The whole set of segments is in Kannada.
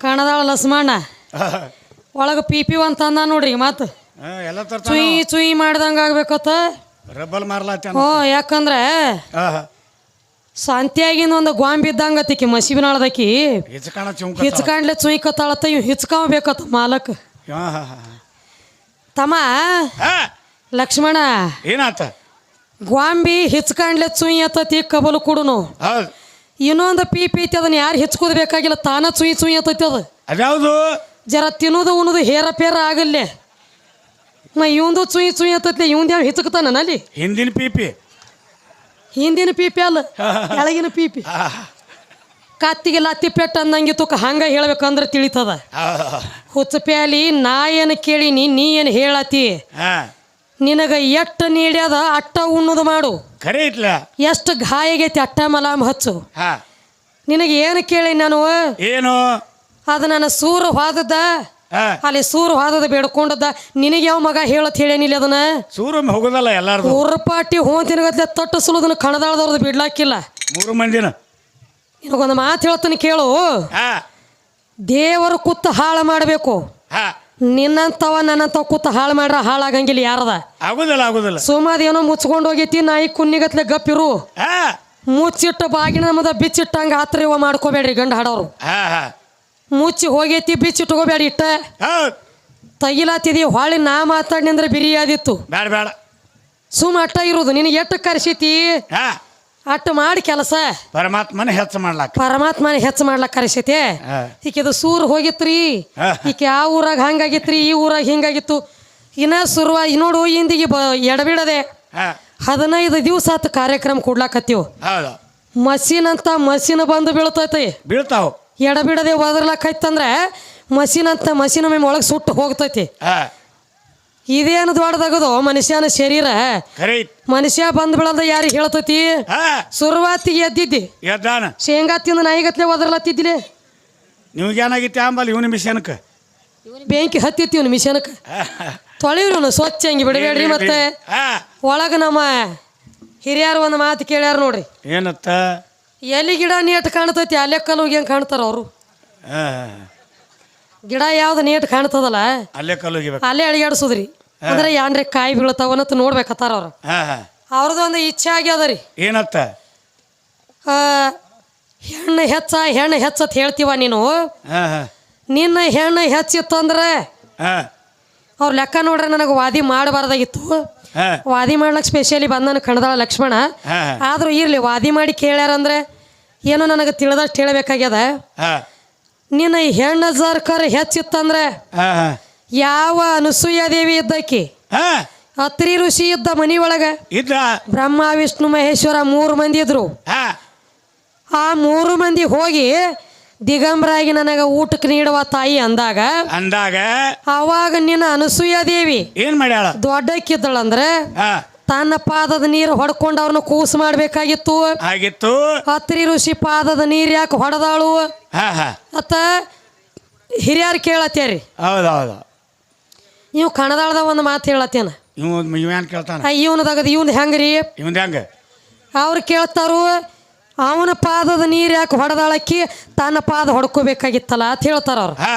ಕಣದಾಳ ಲಸ್ಮಣ್ಣ ಒಳಗೆ ಪಿ ಪಿ ಅಂತ ಅಂದ ನೋಡ್ರಿ ಮಾತು. ಎಲ್ಲ ತರ್ತಾನ ಚುಯಿ ಚುಯಿ ಮಾಡ್ದಂಗೆ ಆಗ್ಬೇಕತ್ತ. ರಬ್ಬಲ್ ಮಾರ್ಲಾತ್ಯಾನ ಹ್ಞೂ ಯಾಕಂದ್ರೆ ಶಾಂತಿಯಾಗಿನ ಒಂದು ಗ್ವಾಂಬ್ ಇದ್ದಂಗೆ ಅತ್ತಿಕಿ ಮಸೀಬಿನಾಳದಕ್ಕಿ ಹಿಚ್ಕಣ ಚುಂಕ ಹಿಚ್ಕಾಂಡ್ಲೆ ಚುಯ್ಕತ್ತಾಳತ್ತ ಇವ್ ಹಿಚ್ಕೊಂಬೇಕತ್ತ ಮಾಲಕ್. ತಮ್ಮ ಲಕ್ಷ್ಮಣ. ಏನಾತ? ಗ್ವಾಂಬಿ ಹಿಚ್ಕಾಂಡ್ಲೆ ಚುಯಿ ಅತ್ತತಿ ಕಬಲು ಕೊಡುನು. ಹೌದು. ಇನ್ನೊಂದು ಪಿ ಪಿ ಐತಿ ಅದನ್ನ ಯಾರು ಹಿಚ್ಕೋದ್ ಬೇಕಾಗಿಲ್ಲ ತಾನ ಚುಯಿ ಚುಯಿ ಅಂತೈತಿ ಅದು. ಅದ್ಯಾವುದು? ಜರ ತಿನ್ನೋದು ಉಣೋದು ಹೇರ ಪೇರ ಆಗಲ್ಲೇ. ನಾ ಇವಂದು ಚುಯಿ ಚುಯಿ ಅಂತೈತಿ ಇವಂದು ಯಾವ ಹಿಚ್ಕತಾನ ಅಲ್ಲಿ ಹಿಂದಿನ ಪೀಪಿ ಹಿಂದಿನ ಪೀಪಿ ಅಲ್ಲ ಕೆಳಗಿನ ಪೀಪಿ ಕತ್ತಿಗೆ ಲತ್ತಿ ಪೆಟ್ಟು ತುಕ್ಕ ಹಂಗ ಹೇಳ್ಬೇಕಂದ್ರೆ ತಿಳಿತದ. ಹುಚ್ಚ ಪ್ಯಾಲಿ ನಾ ಏನು ಕೇಳೀನಿ ನೀ ಏನು ಹೇಳತಿ? ನಿನಗ ಎಟ್ಟು ನೀಡ್ಯದ ಅಟ್ಟ ಉಣ್ಣದು ಮಾಡು. ಖರೆ ಇಟ್ಲ. ಎಷ್ಟು ಗಾಯಗೈತಿ ಅಟ್ಟ ಮಲಾಮ್ ಹಚ್ಚು. ಹಾ. ನಿನಗೆ ಏನು ಕೇಳಿ ನಾನು? ಏನು? ಅದು ನನ್ನ ಸೂರು ಹೋದದ. ಹಾ. ಅಲ್ಲಿ ಸೂರು ಹೋದದ ಬೇಡ್ಕೊಂಡದ. ನಿನಗೆ ಯಾವ ಮಗ ಹೇಳತ್ ಹೇಳೇನಿಲ್ಲ ಅದನ್ನ? ಸೂರು ಹೋಗೋದಲ್ಲ ಎಲ್ಲಾರ್ದು. ಊರ್ಪಾಟಿ ಹೋಂತಿನಗತ್ಲೆ ತೊಟ್ಟು ಸುಲದನ್ನ ಕಣದಾಳದವ್ರದ್ದು ಬಿಡ್ಲಾಕಿಲ್ಲ. ಮೂರು ಮಂದಿನ. ನಿನಗೊಂದು ಮಾತು ಹೇಳ್ತೀನಿ ಕೇಳು. ಹಾ. ದೇವರು ಕುತ್ತ ಹಾಳು ಮಾಡಬೇಕು. ಹಾ. ನಿನ್ನಂತವ ನನ್ನಂತವ ಕೂತ ಹಾಳು ಮಾಡ್ರ ಹಾಳಾಗಂಗಿಲ್ಲ ಯಾರದ? ಆಗುದಿಲ್ಲ ಆಗುದಿಲ್ಲ. ಸುಮಾದೇನೋ ಮುಚ್ಕೊಂಡು ಹೋಗೈತಿ ನಾಯಿ ಕುನ್ನಿಗತ್ಲೆ ಗಪ್ಪಿರು. ಹಾ. ಮುಚ್ಚಿಟ್ಟು ಬಾಗಿನ ನಮ್ಮದ ಬಿಚ್ಚಿಟ್ಟಂಗ ಆತ್ರ ಇವ ಮಾಡ್ಕೋಬೇಡ್ರಿ ಗಂಡ ಹಾಡೋರು. ಹಾ ಹಾ. ಮುಚ್ಚಿ ಹೋಗೈತಿ ಬಿಚ್ಚಿಟ್ಕೋಬೇಡಿ ಇಟ್ಟ. ಹೌದು. ತಗಿಲಾತಿದಿ ಹೊಳ್ಳಿ ನಾ ಮಾತಾಡಿ ಅಂದ್ರೆ ಬಿರಿಯಾದಿತ್ತು. ಬೇಡ ಬೇಡ ಸುಮ್ಮ ಅಟ್ಟ ಇರೋದು ನಿನಗೆ ಎಷ್ಟು ಕರ್ಸಿತಿ? ಹಾ. ಅಟ್ಟ ಮಾಡಿ ಕೆಲಸ. ಪರಮಾತ್ಮನ ಹೆಚ್ಚು ಮಾಡ್ಲಾಕ. ಪರಮಾತ್ಮನ ಹೆಚ್ಚು ಮಾಡ್ಲಾಕ ಕರೆಸೈತಿ. ಈಕಿದು ಸೂರ್ ಹೋಗಿತ್ರಿ. ಈಕೆ ಆ ಊರಾಗ ಹಂಗಾಗಿತ್ರಿ ಈ ಊರಾಗ ಹಿಂಗಾಗಿತ್ತು. ಇನ್ನ ಸುರುವ ನೋಡು ಇಂದಿಗೆ ಬ ಎಡಬಿಡದೆ. ಹದಿನೈದು ದಿವಸ ಆತು ಕಾರ್ಯಕ್ರಮ ಕೊಡ್ಲಾಕತ್ತಿವ್. ಮಸೀನ್ ಅಂತ ಮಸೀನ್ ಬಂದು ಬೀಳ್ತೈತಿ. ಬೀಳ್ತಾವ. ಎಡಬಿಡದೆ ಒದರ್ಲಾಕೈತಂದ್ರೆ ಮಸೀನ್ ಅಂತ ಮಸೀನ್ ಒಳಗೆ ಸುಟ್ಟು ಹೋಗ್ತೈತಿ. ಇದೇನು ದೊಡ್ಡದಾಗದು? ಮನುಷ್ಯನ ಶರೀರ. ಖರೆ ಮನುಷ್ಯ ಬಂದ್ ಬೀಳದ ಯಾರಿಗೆ ಹೇಳ್ತೈತಿ? ಶುರುವಾತಿಗೆ ಸುರುವಾತಿಗೆ ಎದ್ದಿದ್ದಿ. ಎದ್ದಾನ. ಶೇಂಗಾ ತಿಂದ ನಾಯಿಗತ್ಲೆ ಒದರ್ಲತ್ತಿದ್ದಿಲೆ? ನಿಮ್ಗೇನಾಗಿತ್ತು ಅಂಬಲ್ ಇವನ ಮಿಷನ್ಕ ಬೆಂಕಿ ಹತ್ತಿತ್ತು ಇವನು ಮಿಷನ್ಕ ತೊಳಿವ್ರಿ ಸ್ವಚ್ಛ ಹಂಗೆ ಬಿಡಬೇಡ್ರಿ ಮತ್ತೆ. ಒಳಗೆ ನಮ್ಮ ಹಿರಿಯರು ಒಂದು ಮಾತು ಕೇಳ್ಯಾರ ನೋಡ್ರಿ. ಏನತ್ತ? ಎಲ್ಲಿ ಗಿಡ ನೀಟ್ ಕಾಣ್ತೈತಿ ಅಲ್ಲೇ ಕಲ್ಲು ಹೆಂಗೆ ಕಾಣ್ತಾರ ಅವರು. ಹಾ. ಗಿಡ ಯಾವ್ದು ನೀಟ್ ಕಾಣ್ತದಲ್ಲ? ಅಲ್ಲೇ ಕಲ್ಲು ಹೋಗಿಬೇಕು ಅಲ್ಲೇ ಅಳಿಗಾಡ್ಸೋದ್ರಿ ಅಂದ್ರೆ ಯಾನ್ರಿ ಕಾಯಿ ಬೀಳ್ತಾವನ್ನತ್ ನೋಡ್ಬೇಕತ್ತಾರ ಅವ್ರು. ಹಾ ಹಾ. ಅವ್ರದ್ದು ಒಂದು ಇಚ್ಛೆ ಆಗ್ಯದ ರೀ. ಏನತ್ತ? ಆ, ಹೆಣ್ಣು ಹೆಚ್ಚ ಹೆಣ್ಣು ಹೆಚ್ಚತ್ ಹೇಳ್ತೀವ ನೀನು. ಹಾ ಹಾ. ನಿನ್ನ ಹೆಣ್ಣು ಹೆಚ್ಚಿತ್ತು ಅಂದ್ರೆ ಅವ್ರ ಲೆಕ್ಕ ನೋಡ್ರೆ ನನಗೆ ವಾದಿ ಮಾಡಬಾರ್ದಾಗಿತ್ತು. ಹಾ. ವಾದಿ ಮಾಡ್ಲಕ್ಕೆ ಸ್ಪೆಷಲಿ ಬಂದನ ಕಣದಾಳ ಲಕ್ಷ್ಮಣ. ಹಾ ಆದ್ರೂ ಇರ್ಲಿ ವಾದಿ ಮಾಡಿ ಕೇಳ್ಯಾರಂದ್ರೆ ಏನೋ ನನಗೆ ತಿಳಿದಷ್ಟು ಹೇಳಬೇಕಾಗ್ಯದ. ಹಾ. ನಿನ್ನ ಹೆಣ್ಣ ಸರ್ಕಾರ ಹೆಚ್ಚಿತ್ತಂದ್ರೆ ಯಾವ ಅನಸೂಯ ದೇವಿ ಇದ್ದಕ್ಕಿ? ಹಾ. ಅತ್ರಿ ಋಷಿ ಇದ್ದ ಮನಿ ಒಳಗ ಇದ್ದ. ಬ್ರಹ್ಮ ವಿಷ್ಣು ಮಹೇಶ್ವರ ಮೂರು ಮಂದಿ ಇದ್ರು. ಆ ಮೂರು ಮಂದಿ ಹೋಗಿ ದಿಗಂಬರಾಗಿ ನನಗೆ ಊಟಕ್ಕೆ ನೀಡುವ ತಾಯಿ ಅಂದಾಗ ಅಂದಾಗ ಅವಾಗ ನಿನ್ನ ಅನಸೂಯ ದೇವಿ ಏನ್ ಮಾಡ್ಯಾಳ? ದೊಡ್ಡಕ್ಕಿದ್ದಳಂದ್ರೆ ತನ್ನ ಪಾದದ ನೀರು ಹೊಡ್ಕೊಂಡು ಅವ್ರನ್ನ ಕೂಸು ಮಾಡಬೇಕಾಗಿತ್ತು. ಆಗಿತ್ತು. ಅತ್ರಿ ಋಷಿ ಪಾದದ ನೀರು ಯಾಕೆ ಹೊಡೆದಾಳು? ಹಾ ಹಾ. ಅತ್ತ ಹಿರಿಯರು ಕೇಳತ್ತೇರಿ ಹೌದೌದು. ಹೌದು ನೀವು ಕಣದಾಳ್ದ ಒಂದು ಮಾತು ಹೇಳತ್ತೇನ ಇವ್ ಇವೇನ್ ಕೇಳ್ತಾನ? ಇವನು ಹೆಂಗ್ರಿ? ಇವಂದ ಹೆಂಗ? ಅವ್ರು ಕೇಳ್ತಾರು ಅವನ ಪಾದದ ನೀರು ಯಾಕೆ ಹೊಡೆದಾಳಕ್ಕಿ? ತನ್ನ ಪಾದ ಹೊಡ್ಕೋಬೇಕಾಗಿತ್ತಲ್ಲ ಅಂತ ಹೇಳ್ತಾರ ಅವ್ರು. ಹಾ.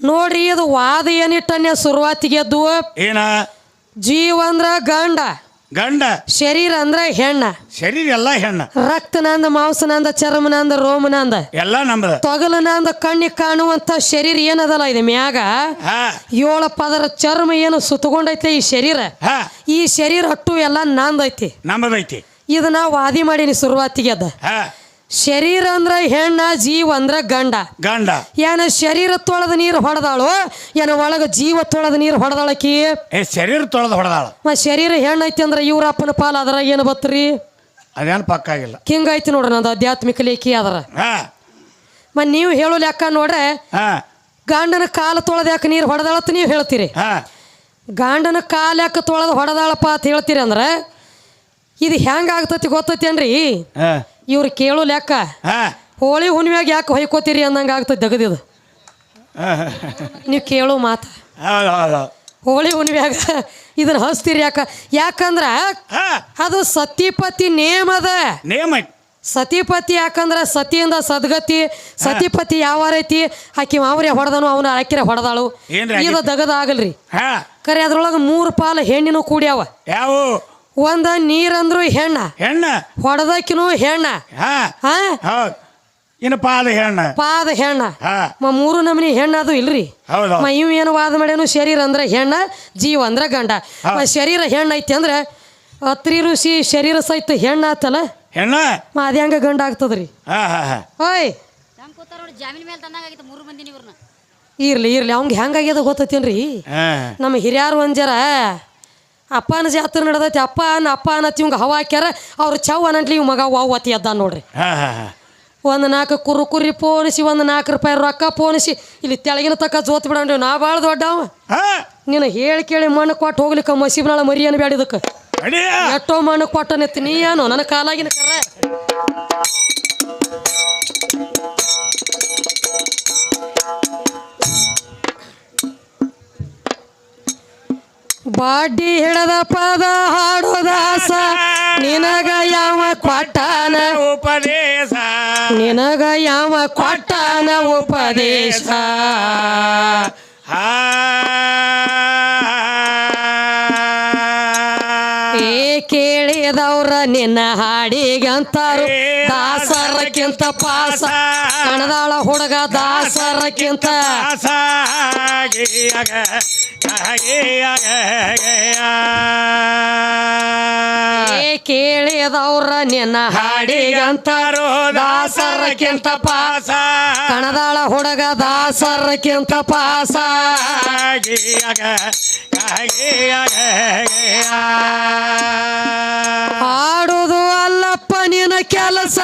ನೋಡ್ರಿ ಅದು ವಾದ ಏನಿಟ್ಟನ್ಯ ಶುರುವಾತಿಗೆ ಎದ್ದು ಏನ? ಜೀವ ಅಂದ್ರ ಗಂಡ ಗಂಡ. ಶರೀರ ಅಂದ್ರ ಹೆಣ್ಣ ಶರೀರ ಎಲ್ಲ ಹೆಣ್ಣ. ರಕ್ತನಂದ ಮಾಂಸನಂದ ಚರ್ಮನಂದ ರೋಮನಂದ. ಎಲ್ಲ ನಮ್ದ. ತೊಗಲನಂದ ಕಣ್ಣಿಗೆ ಕಾಣುವಂತ ಶರೀರ ಏನದಲ್ಲ ಇದು ಮ್ಯಾಗ? ಏಳ ಪದರ ಚರ್ಮ ಏನು ಸುತ್ತಕೊಂಡೈತೆ ಈ ಶರೀರ? ಈ ಶರೀರ ಹಟ್ಟು ಎಲ್ಲ ನಂದೈತಿ. ನಮ್ಮದೈತಿ ಇದನ್ನ ವಾದಿ ಮಾಡೀನಿ ಶುರುವಾತಿಗೆ ಅದ. ಶರೀರ ಅಂದ್ರ ಹೆಣ್ಣ ಜೀವ ಅಂದ್ರ ಗಂಡ. ಗಂಡ. ಏನ ಶರೀರ ತೊಳೆದ ನೀರು ಹೊಡೆದಾಳು ಏನ ಒಳಗ ಜೀವ ತೊಳೆದ ನೀರು ಹೊಡೆದಾಳಕಿ ಏ ಶರೀರ ತೊಳೆದ ಹೊಡೆದಾಳ. ಮ ಶರೀರ ಹೆಣ್ಣೈತಿ ಅಂದ್ರ ಇವರಪ್ಪನ ಪಾಲ ಅದರ ಏನು ಬತ್ರಿ? ಅದೇನು ಪಕ್ಕ ಆಗಿಲ್ಲ. ಹಿಂಗೈತಿ ನೋಡ್ರಿ ನಂದು ಆಧ್ಯಾತ್ಮಿಕ ಲೇಖಿ ಅದರ ಹಾ. ಮ ನೀವು ಹೇಳೋ ಲೆಕ್ಕ ನೋಡ್ರೆ ಹಾ. ಗಂಡನ ಕಾಲು ತೊಳೆದ ಯಾಕೆ ನೀರು ಹೊಡೆದಾಳತ್ ನೀವು ಹೇಳ್ತೀರಿ. ಹಾ. ಗಂಡನ ಕಾಲು ಯಾಕೆ ತೊಳೆದು ಹೊಡೆದಾಳಪ್ಪ ಅಂತ ಹೇಳ್ತೀರಿ ಅಂದ್ರೆ ಇದು ಹೆಂಗೆ ಆಗ್ತತಿ ಗೊತ್ತೈತೇನ್ರಿ? ಹಾ. ಇವ್ರು ಕೇಳು ಲೆಕ್ಕ. ಹಾ. ಹೋಳಿ ಹುಣ್ಮ್ಯಾಗ ಯಾಕೆ ಹೊಯ್ಕೋತೀರಿ ಅಂದಂಗೆ ಆಗ್ತದೆ ದಗದಿದು ನೀವು ಕೇಳು ಮಾತು. ಹೌದು ಹೌದು. ಹೋಳಿ ಹುಣ್ಮ್ಯಾಗ ಇದನ್ನ ಹಚ್ತೀರಿ ಯಾಕ? ಯಾಕಂದ್ರ ಅದು ಸತಿಪತಿ ನೇಮದ ನೇಮ ಐತಿ. ಸತಿಪತಿ ಯಾಕಂದ್ರ ಸತಿಯಿಂದ ಸದ್ಗತಿ ಸತಿಪತಿ ಯಾವ ಐತಿ? ಆಕಿ ಮಾವ್ರೆ ಹೊಡೆದನು ಅವನ ಅಕ್ಕಿರ ಹೊಡೆದಾಳು. ಏನ್ರಿ ಇದು ದಗದ ಆಗಲ್ರಿ. ಹಾ. ಕರೆ ಅದ್ರೊಳಗೆ ಮೂರು ಪಾಲು ಹೆಣ್ಣಿನೂ ಕೂಡ್ಯಾವ. ಯಾವ? ಒಂದ ನೀರಂದ್ರು ಹೆಣ್ಣ. ಹೆಣ್ಣ. ಹೊಡೆದಕ್ಕಿನೂ ಹೆಣ್ಣ. ಹಾ. ಹಾ ಹೌದು. ಇನ್ನು ಪಾದ ಹೆಣ್ಣ. ಪಾದ ಹೆಣ್ಣ. ಹಾ. ಮ ಮೂರು ನಮನಿ ಹೆಣ್ಣ ಅದು ಇಲ್ರಿ. ಹೌದು ಮ ಇವ್ ಏನು ವಾದ ಮಾಡ್ಯಾನು? ಶರೀರ ಅಂದ್ರೆ ಹೆಣ್ಣ ಜೀವ ಅಂದ್ರೆ ಗಂಡ. ಮ ಶರೀರ ಹೆಣ್ಣ ಐತಿ ಅಂದ್ರೆ ಅತ್ರಿ ಋಷಿ ಶರೀರ ಸಹಿತ ಹೆಣ್ಣ ಆತಲ್ಲ? ಹೆಣ್ಣ? ಮ ಅದ ಹೆಂಗ ಗಂಡ ಆಗ್ತದ್ರಿ? ಹಾ ಹಾ ಹಾ. ಓಯ್. ಇರ್ಲಿ ಇರ್ಲಿ. ಅವಂಗ ಹೆಂಗಾಗ್ಯದ ಗೊತ್ತೈತೇನ್ರಿ? ಹಾ. ನಮ್ಮ ಹಿರಿಯರು ಒಂಜರ ಅಪ್ಪನ ಜಾತ್ರೆ ನಡೆದೈತಿ ಅಪ್ಪ ಅನ್ನ ಅಪ್ಪ ಅನ್ನತ್ತಿ ಇವಂಗ ಹವಾ ಹಾಕ್ಯಾರ ಅವ್ರು ಚವ್ ಅನ್ನಂಟ್ಲಿ ಇವ್ ಮಗ ವಾವ್ ಅತಿ ನೋಡ್ರಿ. ಒಂದು ನಾಲ್ಕು ಕುರು ಕುರಿ ಪೋಣಿಸಿ ಒಂದು ನಾಲ್ಕು ರೂಪಾಯಿ ರೊಕ್ಕ ಪೋಣಿಸಿ ಇಲ್ಲಿ ತೆಳಗಿನ ತಕ್ಕ ಜೋತ್ ಬಿಡಂಡ್ರಿ ನಾ ಭಾಳ ದೊಡ್ಡವ. ನೀನು ಹೇಳಿ ಕೇಳಿ ಮಣ್ಣು ಕೊಟ್ಟು ಹೋಗ್ಲಿಕ್ಕ ಮಸೀಬ್ನಾಳ ಮರಿಯನ್ ಬ್ಯಾಡಿದಕ್ಕೆ. ಅಡಿಯ. ಎಷ್ಟೋ ಮಣ್ಣು ಕೊಟ್ಟನೆತ್ತಿ ನೀ ಏನು ನನ್ನ ಕಾಲಾಗಿನ ಕರ ಬಾಡ್ಡಿ ಹಿಡದ ಪದ ಹಾಡೋದಾಸ ನಿನಗ ಯಾವ ಕೊಟ್ಟಾನ? ಉಪದೇಶ. ನಿನಗ ಯಾವ ಕೊಟ್ಟಾನ ಉಪದೇಶ? ಏ ಕೇಳಿದವ್ರ ನಿನ್ನ ಹಾಡಿಗಂತಾರು ದಾಸರಕ್ಕಿಂತ ಪಾಸ. ಕಣದಾಳ ಹುಡುಗ ದಾಸರಕ್ಕಿಂತ ಕೇಳಿದವ್ರ ನಿನ್ನ ಹಾಡಿಗಂತಾರೋ ದಾಸರಕ್ಕಿಂತ ಪಾಸ. ಕಣದಾಳ ಹುಡುಗ ದಾಸರಕ್ಕಿಂತ ಪಾಸ. ಹಾಡುದು ಅಲ್ಲಪ್ಪ ನಿನ್ನ ಕೆಲಸ.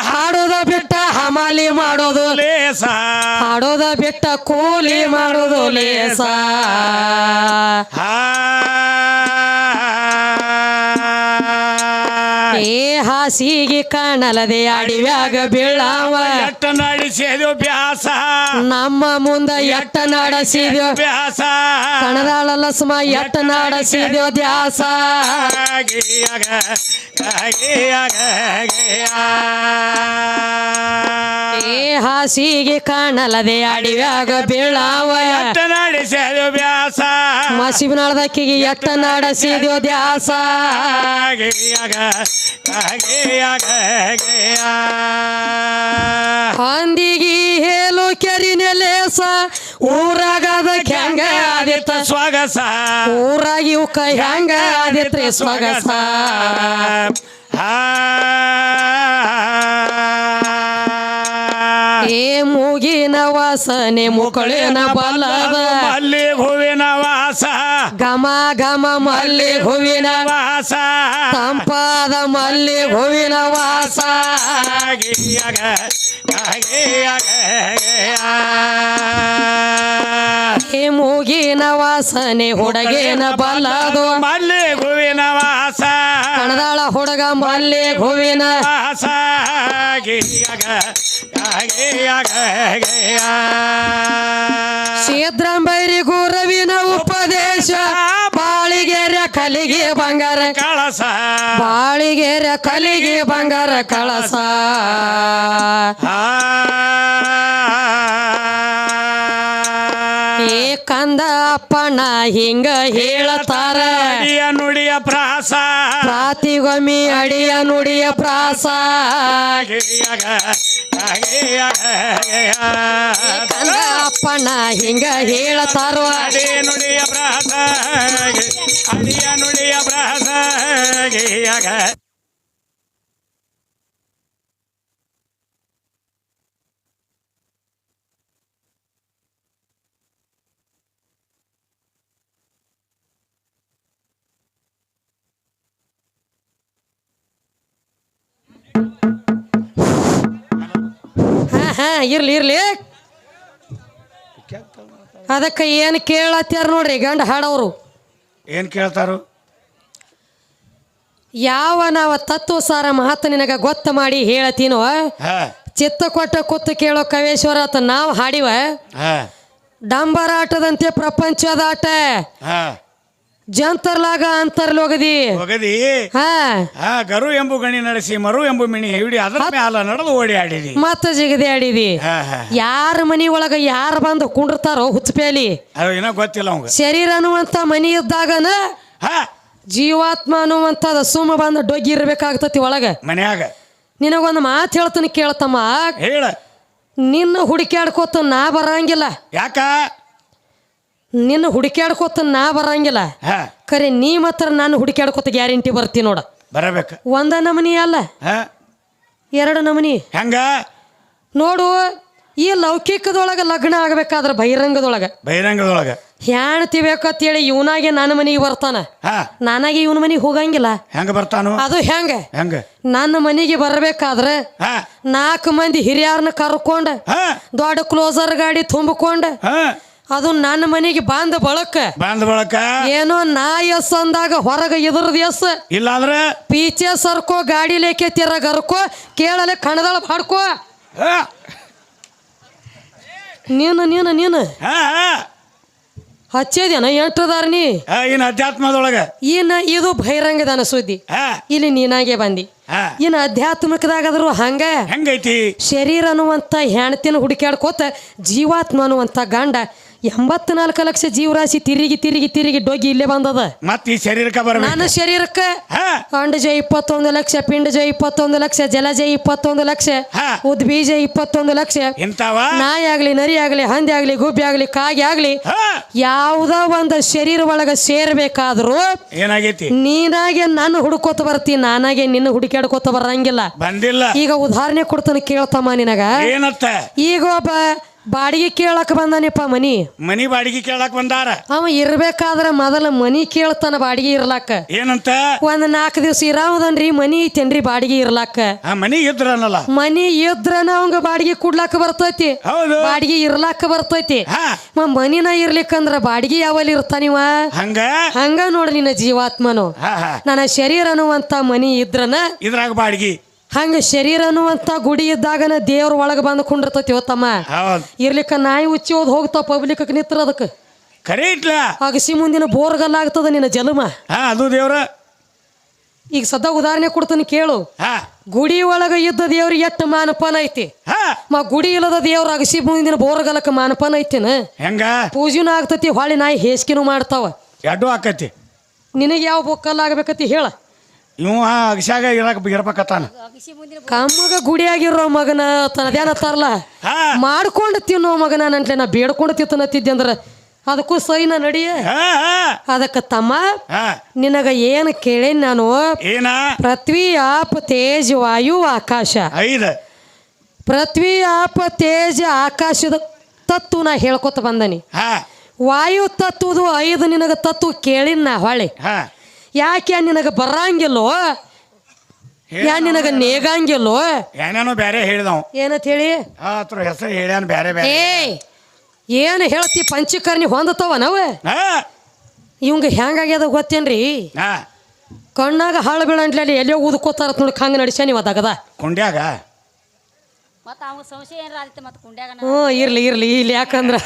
ಹಾಡುದ ಬಿಟ್ಟ ಹಮಾಲಿ ಮಾಡೋದು. ಲೇಸ. ಹಾಡೋದ ಬಿಟ್ಟ ಕೂಲಿ ಮಾಡೋದು ಲೇಸ. ಏ ಹಾಸಿಗೆ ಕಾಣಲದೆ ಅಡಿವ್ಯಾಗ ಬೀಳಾವ. ಎಟ್ಟ ನಡೆಸಿದು ಬ್ಯಾಸ. ನಮ್ಮ ಮುಂದ ಎಟ್ಟ ನಡೆಸಿದ್ಯೋ ಬ್ಯಾಸ ಕಣದಾಳ ಲಸ್ಮ ಎಟ್ಟ ನಡೆಸಿದ್ಯೋ ದ್ಯಾಸ ಏ ಹಾಸಿಗೆ ಕಾಣಲದೆ ಅಡಿವ್ಯಾಗ ಬೀಳಾವ. ಎಟ್ಟ ನಡೆಸಿದು ಬ್ಯಾಸ. ಮಸಿಬಿನಾಳದಕ್ಕಿಗೆ ಎಟ್ಟ ನಡೆಸಿದ್ಯೋ ದ್ಯಾಸ. ಹಂದಿಗಿ ಹೇಳು ಕೆರಿ ನೆಲೇಸ ಊರಾಗದ ಹೆಂಗ ಆದಿತ್ತ ಸ್ವಾಗಸ. ಊರಾಗಿ ಇವಕ್ಕ ಹೆಂಗ ಆದಿತ್ರಿ ಸ್ವಾಗಸ. ಏ ಮೂಗಿನ ವಾಸನೆ ಮುಕಳಿನ ಬಲ್ಲದ. ಅಲ್ಲಿ ಹೂವಿನ ವಾಸ. ಘಮ ಘಮ ಮಲ್ಲಿ ಹೂವಿನ ವಾಸ. ತಂಪಾದ ಮಲ್ಲಿ ಹೂವಿನ ವಾಸ. ಮೂಗಿನ ವಾಸನೆ ಹುಡುಗಿನ ಬಲ್ಲದು. ಮಲ್ಲಿ ಹೂವಿನ ವಾಸ. ಕಣದಾಳ ಹುಡುಗ ಮಲ್ಲಿ ಹೂವಿನ ವಾಸ. ಶೀದ್ರಂಬೈರಿ ಗುರುವಿನ ಉಪದೇಶ ಬಾಳಿಗೆರ ಕಲಿಗೆ ಬಂಗಾರ. ಕಳಸ. ಬಾಳಿಗೆರ ಕಲಿಗೆ ಬಂಗಾರ ಕಳಸ. ಏ ಕಂದ ಅಪ್ಪಣ ಹಿಂಗ ಹೇಳತಾರ. ಅಡಿಯ ನುಡಿಯ ಪ್ರಾಸ. ಪ್ರಾತಿಗೊಮ್ಮಿ ಅಡಿಯ ನುಡಿಯ ಪ್ರಾಸ. ಕಂದ ಅಪ್ಪಣ ಹಿಂಗ ಹೇಳತಾರೋ. ಅಡಿಯ ನುಡಿಯ ಪ್ರಾಸ ಅಡಿಯ ನುಡಿಯ ಹಾ ಹಾ ಇರ್ಲಿ ಇರ್ಲಿ. ಅದಕ್ಕೆ ಏನು ಕೇಳತ್ತಾರ ನೋಡ್ರಿ ಗಂಡ ಹಾಡೋರು ಏನು ಕೇಳ್ತಾರು? ಯಾವ ನಾವು ತತ್ವ ಸಾರ ಮಹತ್ವ ನಿನಗ ಗೊತ್ತ ಮಾಡಿ ಹೇಳತ್ತೀನೋ ಹಾ. ಚಿತ್ತ ಕೊಟ್ಟ ಕುತ್ತು ಕೇಳೋ ಕವೇಶ್ವರ ಅಂತ ನಾವು ಹಾಡಿವ? ಹಾ. ಡಂಬರಾಟದಂತೆ ಪ್ರಪಂಚದ ಆಟ ಹಾ. ಜಂತರ್ಲಾಗ ಅಂತರ್ಲೋಗದಿ ಹೋಗದಿ ಹಾ. ಹಾ ಗರು ಎಂಬು ಗಣಿ ನಡೆಸಿ ಮರು ಎಂಬು ಮಿಣಿ ಹಿಡಿ ಅದರ ಮ್ಯಾಲ ನಡೆದು ಓಡಿ ಆಡಿದಿ. ಮತ್ತ ಜಿಗದಿ ಆಡಿದಿ. ಹಾ ಹಾ ಯಾರ ಮನಿ ಒಳಗ ಯಾರು ಬಂದು ಕುಂಡಿರ್ತಾರೋ ಹುಚ್ಚಪೇಲಿ ಅದು ಏನೋ ಗೊತ್ತಿಲ್ಲ ಅವಂಗ. ಶರೀರ ಅನ್ನುವಂತ ಮನಿ ಇದ್ದಾಗನ ಹಾ. ಜೀವಾತ್ಮ ಅನ್ನುವಂಥದ ಸುಮ್ಮ ಬಂದು ಡೊಗ್ಗಿ ಇರ್ಬೇಕಾಗ್ತತಿ ಒಳಗ. ಮನ್ಯಾಗ. ನಿನಗೊಂದು ಮಾತು ಹೇಳ್ತೀನಿ ಕೇಳ್ತಮ್ಮ ಹೇಳ. ನಿನ್ನ ಹುಡುಕ್ಯಾಡ್ಕೋತ ನಾ ಬರಂಗಿಲ್ಲ. ಯಾಕ? ನಿನ್ನ ಹುಡುಕ್ಯಾಡ್ಕೋತ ನಾ ಬರಂಗಿಲ್ಲ. ಹಾ. ಖರೆ ನೀ ಮಾತ್ರ ನಾನು ಹುಡುಕ್ಯಾಡ್ಕೋತ ಗ್ಯಾರಂಟಿ ಬರ್ತೀನಿ ನೋಡ. ಬರಬೇಕು. ಒಂದ ನಮನಿ ಅಲ್ಲ. ಹಾ. ಎರಡು ನಮನಿ. ಹೆಂಗ? ನೋಡು ಈ ಲೌಕಿಕದೊಳಗ ಲಗ್ನ ಆಗ್ಬೇಕಾದ್ರ ಬಹಿರಂಗದೊಳಗ. ಬಹಿರಂಗದೊಳಗ. ಹ್ಯಾಣ್ತಿ ಬೇಕಂತೇಳಿ ಇವನಾಗೆ ನನ್ನ ಮನೆಗೆ ಬರ್ತಾನ. ಹಾ. ನಾನಾಗೆ ಇವನ ಮನೆಗೆ ಹೋಗಂಗಿಲ್ಲ. ಹೆಂಗ ಬರ್ತಾನು? ಅದು ಹೆಂಗ? ಹೆಂಗ? ನನ್ನ ಮನೆಗೆ ಬರಬೇಕಾದ್ರೆ ಹಾ. ನಾಲ್ಕು ಮಂದಿ ಹಿರಿಯರನ್ನ ಕರ್ಕೊಂಡ ಹಾ. ದೊಡ್ಡ ಕ್ಲೋಸರ್ ಗಾಡಿ ತುಂಬಿಕೊಂಡ ಹಾ. ಅದು ನನ್ನ ಮನೆಗೆ ಬಂದ ಬಳಕ. ಬಂದ ಬಳಕ? ಏನೋ ನಾ ಎಸ್ ಅಂದಾಗ ಹೊರಗ ಇದ್ರದ್ ಎಸ್. ಇಲ್ಲ ಅಂದ್ರೆ ಪೀಚೆ ಸರ್ಕೋ ಗಾಡಿ ಲೇಕೆ ತಿರಗರ್ಕೋ ಕೇಳಲೆ ಕಣದಳ ಬಾಡ್ಕೋ ಹಾ. ನೀನು ನೀನು ನೀನು. ಹಾ ಹಾ. ಹಚ್ಚೇದೇನ ಎಂಟದಾರ ನೀ? ಹಾ, ಇನ್ ಅಧ್ಯಾತ್ಮದೊಳಗ. ಇನ್ನ ಇದು ಬಹಿರಂಗದನ ಸುದ್ದಿ. ಹಾ. ಇಲ್ಲಿ ನೀನಾಗೆ ಬಂದಿ. ಹಾ. ಇನ್ನು ಅಧ್ಯಾತ್ಮಿಕದಾಗಾದ್ರು ಹಂಗ. ಹೆಂಗೈತಿ? ಶರೀರ ಅನ್ನುವಂಥ ಹೆಣ್ತಿನ ಹುಡುಕ್ಯಾಡ್ಕೋತ ಜೀವಾತ್ಮ ಅನ್ನುವಂಥ ಗಂಡ ಎಂಬತ್ನಾಲ್ಕು ಲಕ್ಷ ಜೀವರಾಶಿ ತಿರುಗಿ ತಿರುಗಿ ತಿರುಗಿ ಡೋಗಿ ಇಲ್ಲೇ ಬಂದದ. ಮತ್ ಈ ಶರೀರಕ್ಕ ಬರಬೇಕು? ನನ್ನ ಶರೀರಕ್ಕೆ? ಹಾ. ಅಂಡಜ ಇಪ್ಪತ್ತೊಂದು ಲಕ್ಷ ಪಿಂಡಜ ಇಪ್ಪತ್ತೊಂದು ಲಕ್ಷ ಜಲಜ ಇಪ್ಪತ್ತೊಂದು ಲಕ್ಷ ಹಾ. ಉದ್ಬೀಜ ಇಪ್ಪತ್ತೊಂದು ಲಕ್ಷ ಇಂತಾವ ನಾಯಿ ಆಗ್ಲಿ ನರಿ ಆಗ್ಲಿ ಹಂದಿ ಆಗ್ಲಿ ಗುಬ್ಬಿ ಆಗ್ಲಿ ಕಾಗಿ ಆಗ್ಲಿ ಹಾ. ಯಾವುದೋ ಒಂದು ಶರೀರ ಒಳಗ ಸೇರ್ಬೇಕಾದ್ರೂ ಏನಾಗೈತಿ? ನೀನಾಗೆ ನಾನು ಹುಡುಕೋತ ಬರ್ತಿ ನಾನಾಗೆ ನಿನ್ನ ಹುಡುಕ್ಯಾಡ್ಕೋತ ಬರಂಗಿಲ್ಲ. ಬಂದಿಲ್ಲ. ಈಗ ಉದಾಹರಣೆ ಕೊಡ್ತಾನೆ ಕೇಳ್ತಮ್ಮ ನಿನಗ. ಏನತ್ತ? ಈಗ ಒಬ್ಬ ಬಾಡಿಗೆ ಕೇಳಕ್ ಬಂದಾನಪ್ಪ ಮನಿ. ಮನಿ ಬಾಡಿಗೆ ಕೇಳಕ್ ಬಂದಾರ. ಅವ ಇರ್ಬೇಕಾದ್ರ ಮೊದಲ ಮನಿ ಕೇಳ್ತಾನ ಬಾಡಿಗೆ ಇರ್ಲಾಕ. ಏನಂತ? ಒಂದ್ ನಾಲ್ಕು ದಿವ್ಸ ಇರಾವದನ್ರಿ ಮನಿ ಐತೇನ್ರಿ ಬಾಡಿಗೆ ಇರ್ಲಾಕ. ಆ ಮನಿ ಇದ್ರನಲ್ಲ. ಮನಿ ಇದ್ರನ ಅವಂಗ ಬಾಡಿಗೆ ಕೊಡ್ಲಾಕ ಬರ್ತೈತಿ. ಹೌದು. ಬಾಡಿಗೆ ಇರ್ಲಾಕ ಬರ್ತೈತಿ. ಹಾ. ಮ ಮನಿನ ಇರ್ಲಿಕ್ಕಂದ್ರ ಬಾಡಿಗೆ ಯಾವಲ್ಲಿ ಇರ್ತಾನಿವ ಹಂಗ? ಹಂಗ ನೋಡ್ ನಿನ್ನ ಜೀವಾತ್ಮನು. ನನ್ನ ಶರೀರ ಅನ್ನುವಂತ ಮನಿ ಇದ್ರನ ಇದ್ರಾಗ ಬಾಡಿಗೆ. ಹಂಗ ಶರೀರ ಅನ್ನುವಂತ ಗುಡಿ ಇದ್ದಾಗನ ದೇವ್ರ ಒಳಗೆ ಬಂದು ಕುಂಡಿರ್ತೈತಿ ಇವತ್ತಮ್ಮ ಹೌದ್. ಇರ್ಲಿಕ್ಕ ನಾಯಿ ಉಚ್ಚಿ ಹೋದ್ ಹೋಗ್ತಾವ ಪಬ್ಲಿಕ್ ನಿತ್ರ ಅದಕ್ಕೆ. ಕರೆ ಇಟ್ಲ? ಅಗಸಿ ಮುಂದಿನ ಬೋರ್ಗಲ್ಲ ಆಗ್ತದ ನಿನ್ನ ಜನ್ಮ ಹಾ ಅದು ದೇವ್ರ. ಈಗ ಸದ್ದ ಉದಾಹರಣೆ ಕೊಡ್ತೀನಿ ಕೇಳು. ಹಾ. ಗುಡಿ ಒಳಗ ಇದ್ದ ದೇವ್ರ ಎಷ್ಟು ಮಾನಪಾನ ಐತಿ? ಹಾ. ಮ ಗುಡಿ ಇಲ್ಲದ ದೇವ್ರ ಅಗಸಿ ಮುಂದಿನ ಬೋರ್ಗಲಕ್ಕ ಮಾನಪಾನ ಐತಿನ? ಹೆಂಗ? ಪೂಜೆನೂ ಆಗ್ತತಿ ಹೊಳಿ ನಾಯಿ ಹೇಸ್ಕಿನೂ ಮಾಡ್ತಾವ. ಎಡ್ಡು ಆಕತಿ. ನಿನಗೆ ಯಾವ ಬೊಕ್ಕಲ್ಲ ಆಗ್ಬೇಕತಿ ಹೇಳ. ಇವ ಅಗಸ್ಯಾಗ ಇರಕ್ ಇರ್ಬೇಕತ್ತಾನ ಕಮ್ಮಗ ಗುಡಿಯಾಗಿರೋ ಮಗನ ತನದೇನತ್ತಾರಲ್ಲ ಮಾಡ್ಕೊಂಡು ತಿನ್ನೋ ಮಗನ ನಂಟ್ಲೆ ನಾ ಬೇಡ್ಕೊಂಡು ತಿತ್ತನತ್ತಿದ್ದೆ ಅಂದ್ರೆ ಅದಕ್ಕೂ ಸೈನ ನಡಿಯ? ಅದಕ್ಕೆ ತಮ್ಮ ನಿನಗ ಏನು ಕೇಳೇನ್ ನಾನು? ಏನ? ಪೃಥ್ವಿ ಆಪ್ ತೇಜ್ ವಾಯು ಆಕಾಶ. ಐದ. ಪೃಥ್ವಿ ಆಪ ತೇಜ ಆಕಾಶದ ತತ್ವ ನಾ ಹೇಳ್ಕೊತ ಬಂದನಿ. ವಾಯು ತತ್ವದು ಐದು ನಿನಗ ತತ್ವ ಕೇಳಿನ ನಾ ಹೊಳೆ ಯಾಕೆ ನಿನಗ ಬರಂಗಿಲ್ಲೋ? ಯಾ ನಿನಗ ನೇಗಂಗಿಲ್ಲೋ? ಏನೇನೋ ಬೇರೆ ಹೇಳಿದವ. ಏನಂತ ಹೇಳಿ? ಆತ್ರ ಹೆಸರು ಹೇಳ್ಯಾನ ಬೇರೆ ಬೇರೆ ಏ ಏನು ಹೇಳ್ತಿ ಪಂಚಕರ್ಣಿ ಹೊಂದತವ ನಾವ? ಇವ್ಗೆ ಹೆಂಗಾಗ್ಯದ ಗೊತ್ತೇನ್ರಿ? ಕಣ್ಣಾಗ ಹಾಳು ಬೀಳಂಟ್ಲಿ ಎಲ್ಲೋ ಊದ್ಕೋತಾರ ನೋಡಿ ಹಂಗ ನಡಿಸ್ಯಾನ ಇವ ದಗದ ಕುಂಡ್ಯಾಗ? ಮತ್ತ ಸಂಶಯ ಏನಾರ ಆದಿತ್ತ ಮತ್ತ ಕುಂಡ್ಯಾಗ ಹ್ಞೂ ಇರ್ಲಿ ಇರ್ಲಿ ಇಲ್ಲಿ ಯಾಕಂದ್ರ?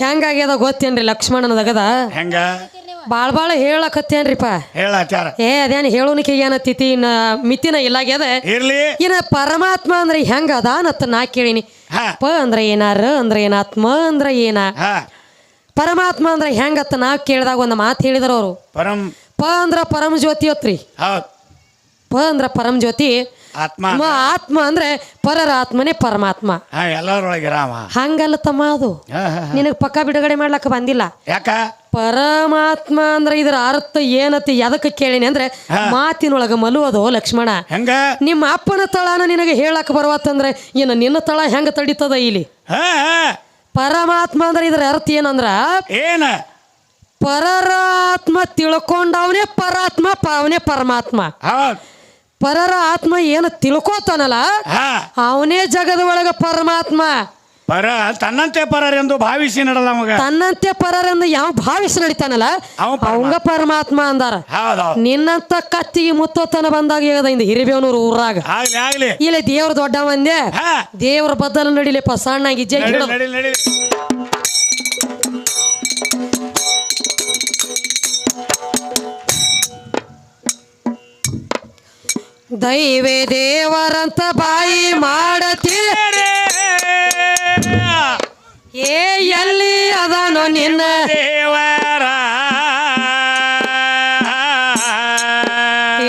ಹೆಂಗಾಗ್ಯದ ಗೊತ್ತೇನ್ರಿ ಲಕ್ಷ್ಮಣನ ದಗದ ಹೆಂಗ? ಭಾಳ ಬಾಳ ಹೇಳಕತ್ತೇನ್ರಿಪ್ಪ. ಹೇಳಾಚಾರ. ಏ ಅದೇನ್ ಹೇಳೋನಿಕೆ ಏನತ್ತಿತಿ? ಇನ್ನ ಮಿತಿನ ಇಲ್ಲಾಗ್ಯದ? ಇರ್ಲಿ. ಇನ್ನ ಪರಮಾತ್ಮ ಅಂದ್ರೆ ಹೆಂಗ ಅದಾನತ್ತ ನಾ ಕೇಳಿನಿ. ಪ ಅಂದ್ರೆ ಏನಾರ ರ ಅಂದ್ರೆ ಏನ ಆತ್ಮ ಅಂದ್ರೆ ಏನ? ಪರಮಾತ್ಮ ಅಂದ್ರೆ ಹೆಂಗತ್ತ ನಾ ಕೇಳಿದಾಗ ಒಂದು ಮಾತು ಹೇಳಿದ್ರು ಅವರು. ಪರಂ ಪ ಅಂದ್ರ ಪರಮ ಜ್ಯೋತಿ ಹೊತ್ರಿ ಹೌದ್. ಪ ಅಂದ್ರ ಪರಮ ಜ್ಯೋತಿ. ಆತ್ಮ ಮ ಆತ್ಮ ಅಂದ್ರೆ ಪರರ ಆತ್ಮನೇ ಪರಮಾತ್ಮ. ಹಾ ಎಲ್ಲರೊಳಗೆ ರಾಮ. ಹಂಗಲ್ಲ ತಮ್ಮ ಅದು. ಹಾ ಹಾ ನಿನಗೆ ಪಕ್ಕ ಬಿಡುಗಡೆ ಮಾಡ್ಲಕ್ಕ ಬಂದಿಲ್ಲ. ಯಾಕ? ಪರಮಾತ್ಮ ಅಂದ್ರೆ ಇದರ ಅರ್ಥ ಏನತಿ ಎದಕ್ಕೆ ಕೇಳಿನಿ ಅಂದ್ರೆ ಮಾತಿನೊಳಗ ಮಲುವದು ಲಕ್ಷ್ಮಣ. ಹೆಂಗ? ನಿಮ್ಮ ಅಪ್ಪನ ತಳನ ನಿನಗೆ ಹೇಳಕ್ ಬರವತ್ತಂದ್ರೆ ಇನ್ನು ನಿನ್ನ ತಳ ಹೆಂಗ ತಡಿತದ ಇಲ್ಲಿ? ಹಾ ಹಾ. ಪರಮಾತ್ಮ ಅಂದ್ರೆ ಇದರ ಅರ್ಥ ಏನಂದ್ರ? ಏನ? ಪರರಾತ್ಮ ತಿಳ್ಕೊಂಡವನೇ ಪರಾತ್ಮ ಅವನೇ ಪರಮಾತ್ಮ. ಹೌದ್. ಪರರ ಆತ್ಮ ಏನು ತಿಳ್ಕೊತಾನಲ್ಲ ಹಾ. ಅವನೇ ಜಗದ ಒಳಗ ಪರಮಾತ್ಮ. ಪರ ತನ್ನಂತೆ ಪರರೆಂದು ಭಾವಿಸಿ ನಡಲ್ಲ ಮಗ. ತನ್ನಂತೆ ಪರರೆಂದು ಯಾವ ಭಾವಿಸಿ ನಡಿತಾನಲ್ಲ ಅವ ಪರಮಾತ್ಮ. ಅವಂಗ ಪರಮಾತ್ಮ ಅಂದಾರ. ನಿನ್ನಂತ ಕತ್ತಿಗೆ ಮುತ್ತೋತನ ಬಂದಾಗ ಹೇಳದ ಇಂದ ಹಿರಿಬೇವನೂರು ಊರಾಗ. ಆಗ್ಲಿ ಆಗ್ಲಿ. ಇಲ್ಲಿ ದೇವ್ರ ದೊಡ್ಡ ಮಂದೆ ಹಾ. ದೇವ್ರ ಬದಲು ನಡಿಲಿಪ್ಪ ಸಣ್ಣ ಗಿಜ್ಜೆ ನಡಿ ಹಿಡಿದು ನಡಿ ನಡಿ ದೈವೇ ದೇವರಂತ ಬಾಯಿ ಮಾಡತಿ. ಏ ಎಲ್ಲಿ ಅದನು ನಿನ್ನ? ದೇವರ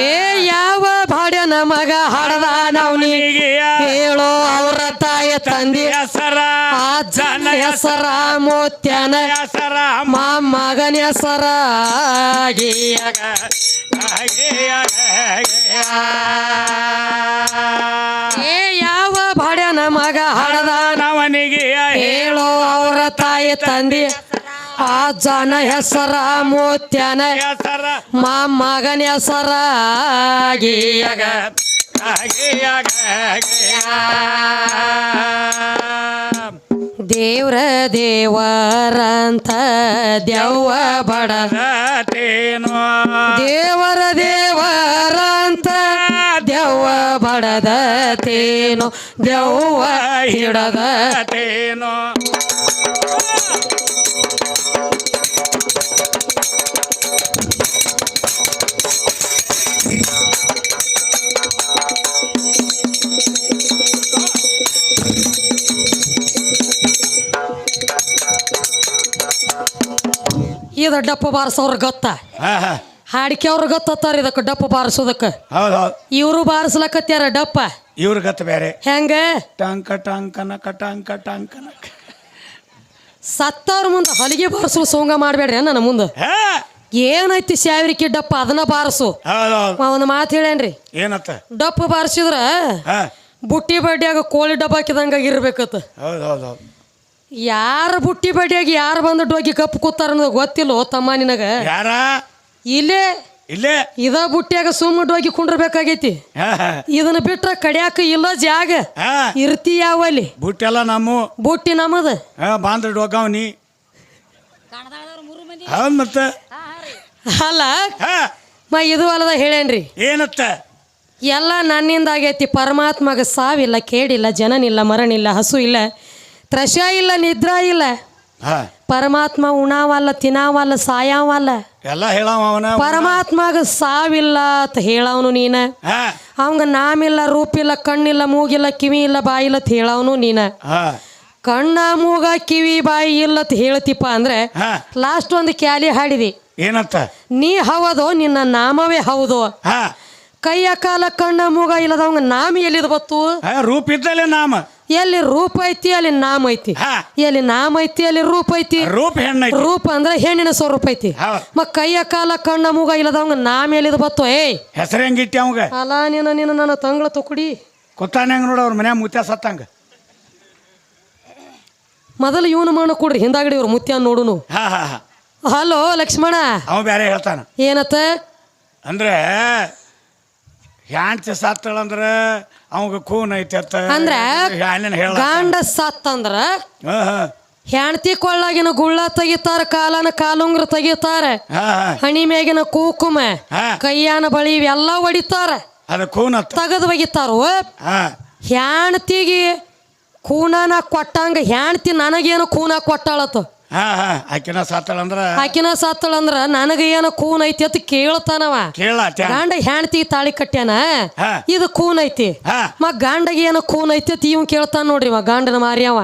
ಏ ಯಾವ ಭಾಡ್ಯನ ಮಗ ಹಡದ ನವ್ನಿಗೆ ಹೇಳೋ ಅವರ ತಾಯ ತಂದಿ. ಹೆಸರ ಆ ಜನ ಹೆಸರ ಮೋತ್ಯನ ಹೆಸರ ಮಗನ ಹೆಸರ ಗೀಯಗ. ಏ ಯಾವ ಭಾಡ್ಯನ ಮಗ ಹಾಡದ ನವನಿಗೆ ಹೇಳೋ ಅವರ ತಾಯಿ ತಂದೆ, ಆ ಜನ ಹೆಸರ ಮೋತ್ಯನ. ಹೆಸರ ಮಗನ ಹೆಸರ ಗೀಯಗ. ದೇವ್ರ ದೇವರಂತ ದೇವ ಬಡದ ತೇನೋ ದೇವರ ದೇವರಂತ ದೇವ ಬಡದ ತೇನು ದೆವ್ವ ಹಿಡದ ತೇನೋ ಇದು ಡಪ್ಪ ಬಾರಿಸೋರ್ ಗೊತ್ತ? ಹಾ ಹಾ. ಹಾಡಿಕೆ ಅವ್ರ ಗೊತ್ತಾರ ಇದಕ್ಕೆ ಡಪ್ಪ ಬಾರಿಸೋದಕ್ಕೆ? ಹೌದು ಹೌದು. ಇವರು ಬಾರಿಸ್ಲಕತ್ಯಾರ ಡಪ್ಪ? ಇವ್ರ ಗತ್ತ ಬೇರೆ ಹೆಂಗ? ಟಾಂಕ ಟಾಂಕನ ಕಟಾಂಕ ಟಾಂಕನ ಸತ್ತವ್ರ ಮುಂದೆ ಹೊಲಿಗೆ ಬಾರಿಸು ಸೋಂಗ ಮಾಡಬೇಡ್ರಿ ನನ್ನ ಮುಂದೆ. ಏನೈತಿ ಶಾವರಿಕೆ ಡಪ್ಪ ಅದನ್ನ ಬಾರಿಸು. ಹೌದು ಹೌದು. ಒಂದು ಮಾತು ಹೇಳೇನ್ರಿ? ಏನತ್ತ? ಡಪ್ಪ ಬಾರಿಸಿದ್ರ ಬುಟ್ಟಿ ಬಡ್ಡಿಯಾಗ ಕೋಳಿ ಡಬ್ಬ ಹಾಕಿದಂಗ ಇರ್ಬೇಕತ್ತ ಹೌದು ಹೌದು ಹೌದು. ಯಾರ ಬುಟ್ಟಿ ಬಡಿಯಾಗಿ ಯಾರು ಬಂದು ಡೋಗಿ ಕಪ್ಪು ಕೂತಾರ ಅನ್ನೋದು ಗೊತ್ತಿಲ್ಲೋ ತಮ್ಮ ನಿನಗ? ಯಾರ? ಇಲ್ಲೇ? ಇಲ್ಲೇ? ಇದ ಬುಟ್ಟಿಯಾಗ ಸುಮ್ಮ ಡೋಗಿ ಕುಂಡ್ರಬೇಕಾಗೈತಿ. ಇದನ್ನ ಬಿಟ್ರ ಕಡಿಯಾಕ ಇಲ್ಲ ಜಾಗ. ಇರ್ತಿ ಯಾವಲ್ಲಿ? ಬುಟ್ಟೆಲ್ಲ ನಮ್ಮ. ಬುಟ್ಟಿ ನಮ್ಮದ? ಹಾ ಬಾಂದ್ರ ಡೋಗಾವ್ನಿ ಹೌದು ಮತ್ತ. ಅಲ್ಲ? ಮ ಇದು ಅಲ್ಲದ ಹೇಳೇನ್ರಿ? ಏನತ್ತ? ಎಲ್ಲ ನನ್ನಿಂದ ಆಗೈತಿ ಪರಮಾತ್ಮಗ ಸಾವಿಲ್ಲ ಕೇಡಿಲ್ಲ ಜನನಿಲ್ಲ ಮರಣಿಲ್ಲ ಹಸು ಇಲ್ಲ. ತ್ರಶ ಇಲ್ಲ ನಿದ್ರಾ ಇಲ್ಲ. ಹಾ. ಪರಮಾತ್ಮ ಉಣಾವಲ್ಲ ತಿನ್ನಾವಲ್ಲ ಸಾಯಾವಲ್ಲ. ಎಲ್ಲ ಹೇಳವ ಅವನ ಪರಮಾತ್ಮಗ ಸಾವಿಲ್ಲ ಅಂತ ಹೇಳವನು ನೀನ. ಹಾ. ಅವಂಗ ನಾಮಿಲ್ಲ ರೂಪಿಲ್ಲ ಕಣ್ಣಿಲ್ಲ ಮೂಗಿಲ್ಲ ಕಿವಿ ಇಲ್ಲ ಬಾಯಿ ಇಲ್ಲ ಅಂತ ಹೇಳವನು ನೀನ. ಹಾ. ಕಣ್ಣ ಮೂಗ ಕಿವಿ ಬಾಯಿ ಇಲ್ಲ ಅಂತ ಹೇಳ್ತಿಪ್ಪ ಅಂದ್ರೆ ಹಾ. ಲಾಸ್ಟ್ ಒಂದು ಕ್ಯಾಲಿ ಹಾಡಿದಿ. ಏನಂತ? ನೀ ಹೌದು ನಿನ್ನ ನಾಮವೇ ಹೌದು? ಹಾ. ಕೈಯ ಕಾಲ ಕಣ್ಣ ಮೂಗ ಇಲ್ಲದವಂಗ ನಾಮ ಎಲ್ಲಿದ ಬತ್ತು ರೂಪಿದ್ದಲ್ಲೇ ರೂಪ ನಾಮ. ಎಲ್ಲಿ ರೂಪ ಐತಿ ಅಲ್ಲಿ ನಾಮ ಐತಿ. ಹಾ. ಎಲ್ಲಿ ನಾಮ ಐತಿ ಅಲ್ಲಿ ರೂಪ ಐತಿ. ರೂಪ ಹೆಣ್ಣೈತಿ ರೂಪ ಅಂದ್ರೆ ಹೆಣ್ಣಿನ ಸ್ವರೂಪ ಐತಿ. ಹೌದ್. ಮ ಕೈಯ ಕಾಲ ಕಣ್ಣ ಮೂಗ ಇಲ್ಲದವಂಗ ನಾಮ ಎಲ್ಲಿದ ಬತ್ತು? ಏಯ್! ಹೆಸರು ಹೆಂಗಿಟ್ಟಿ ಅವಂಗ? ಅಲಾ ನೀನು ನೀನು ನನ್ನ ತಂಗಳ ತುಕುಡಿ. ಕೊತ್ತಾನೆ ಹೆಂಗ್ ನೋಡು ಅವ್ರ ಮನ್ಯಾಗ ಮುತ್ಯ ಸತ್ತಂಗ? ಮೊದಲು ಇವನು ಮಾಡ ಕೊಡ್ರಿ ಹಿಂದಾಗಡಿ ಇವ್ರು ಮುತ್ಯ ನೋಡುನು. ಹಾ ಹಾ ಹಾ. ಹಲೋ ಲಕ್ಷ್ಮಣ. ಅವ ಬೇರೆ ಹೇಳ್ತಾನ. ಏನತ್ತ? ಅಂದ್ರೆ ಹ್ಯಾಂಡ್ತಿ ಸತ್ತಳಂದ್ರ ಅವಂಗ ಕೂನ್ ಐತಿ ಅತ್ತ ಅಂದ್ರ ಹ್ಯಾಣಿನ ಹೇಳ ಗಾಂಡ ಸತ್ತಂದ್ರ ಹೆಂಡತಿ ಕೊಳ್ಳಾಗಿನ ಗುಳ್ಳ ತೆಗಿತಾರ ಕಾಲನ ಕಾಲುಂಗ್ರ ತೆಗಿತಾರ ಹಣಿ ಮೇಗಿನ ಕೂಕುಮ ಕೈಯಾನ ಬಳಿ ಇವೆಲ್ಲ ಹೊಡಿತಾರ ಅದ ಕೂನ ತೆಗೆದು ಒಗಿತಾರ ಹಾ. ಹೆಣ್ತಿಗೆ ಕೂನನ ಕೊಟ್ಟಂಗ ಹೆಂಡತಿ ನನಗೇನು ಕೂನ ಕೊಟ್ಟಾಳತ್ತ? ಹಾ ಹಾ ಆಕಿನ ಸತ್ತಳಂದ್ರ ಆಕಿನ ಸತ್ತಳಂದ್ರ ನನಗ ಏನ ಕೂನ್ ಐತಿ ಅಂತ ಕೇಳ್ತಾನವ. ಗಾಂಡ ಗಂಡ ಹೆಣ್ತಿಗೆ ತಾಳಿ ಕಟ್ಟ್ಯಾನ ಹಾ. ಇದು ಕೂನ್ ಐತಿ. ಹಾ. ಮ ಗಂಡಗೆ ಏನ ಕೂನ್ ಐತಿ ಅಂತ ಇವ್ ಕೇಳ್ತಾನ ನೋಡ್ರಿ ಇವ ಗಂಡನ ಮಾರಿಯವ.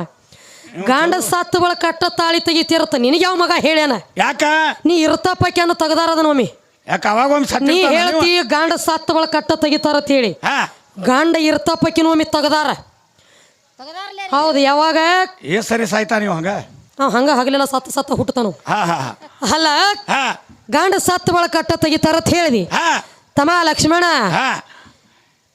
ಗಂಡ ಸತ್ತ ಬಳ ಕಟ್ಟ ತಾಳಿ ತೆಗಿತಿರತ್ತ. ನಿನಗೆ ಯಾವ ಮಗ ಹೇಳ್ಯಾನ? ಯಾಕ? ನೀ ಇರ್ತಪ್ಪಕ್ಯಾನ ತೆಗದಾರದ ಮಮ್ಮಿ ಯಾಕ ಅವಾಗ ಒಮ್ಮೆ ನೀ ಸತ್ತ ಹೇಳ್ತಿ ಗಂಡ ಸತ್ತ ಬಳ ಕಟ್ಟ ತೆಗಿತಾರ ಅಂತ ಹೇಳಿ. ಹಾ. ಗಂಡ ಇರ್ತಪ್ಪಕ್ಕಿನ ಒಮ್ಮೆ ತೆಗದಾರ. ಹೌದು ಯಾವಾಗ? ಏ ಸರಿ ಸಾಯ್ತಾ ನೀವು ಹಂಗ? ಅವ್ ಹಂಗ ಹಗಲೆಲ್ಲ ಸತ್ತ ಸತ್ತ ಹುಟ್ಟತಾನು ಹಾ ಹಾ ಹಾ. ಅಲ್ಲ ಹಾ. ಗಂಡ ಸತ್ತ ಬಳ ಕಟ್ಟ ತೆಗಿತಾರ ಅಂತ ಹೇಳಿದಿ. ಹಾ. ತಮ್ಮ ಲಕ್ಷ್ಮಣ ಹಾ.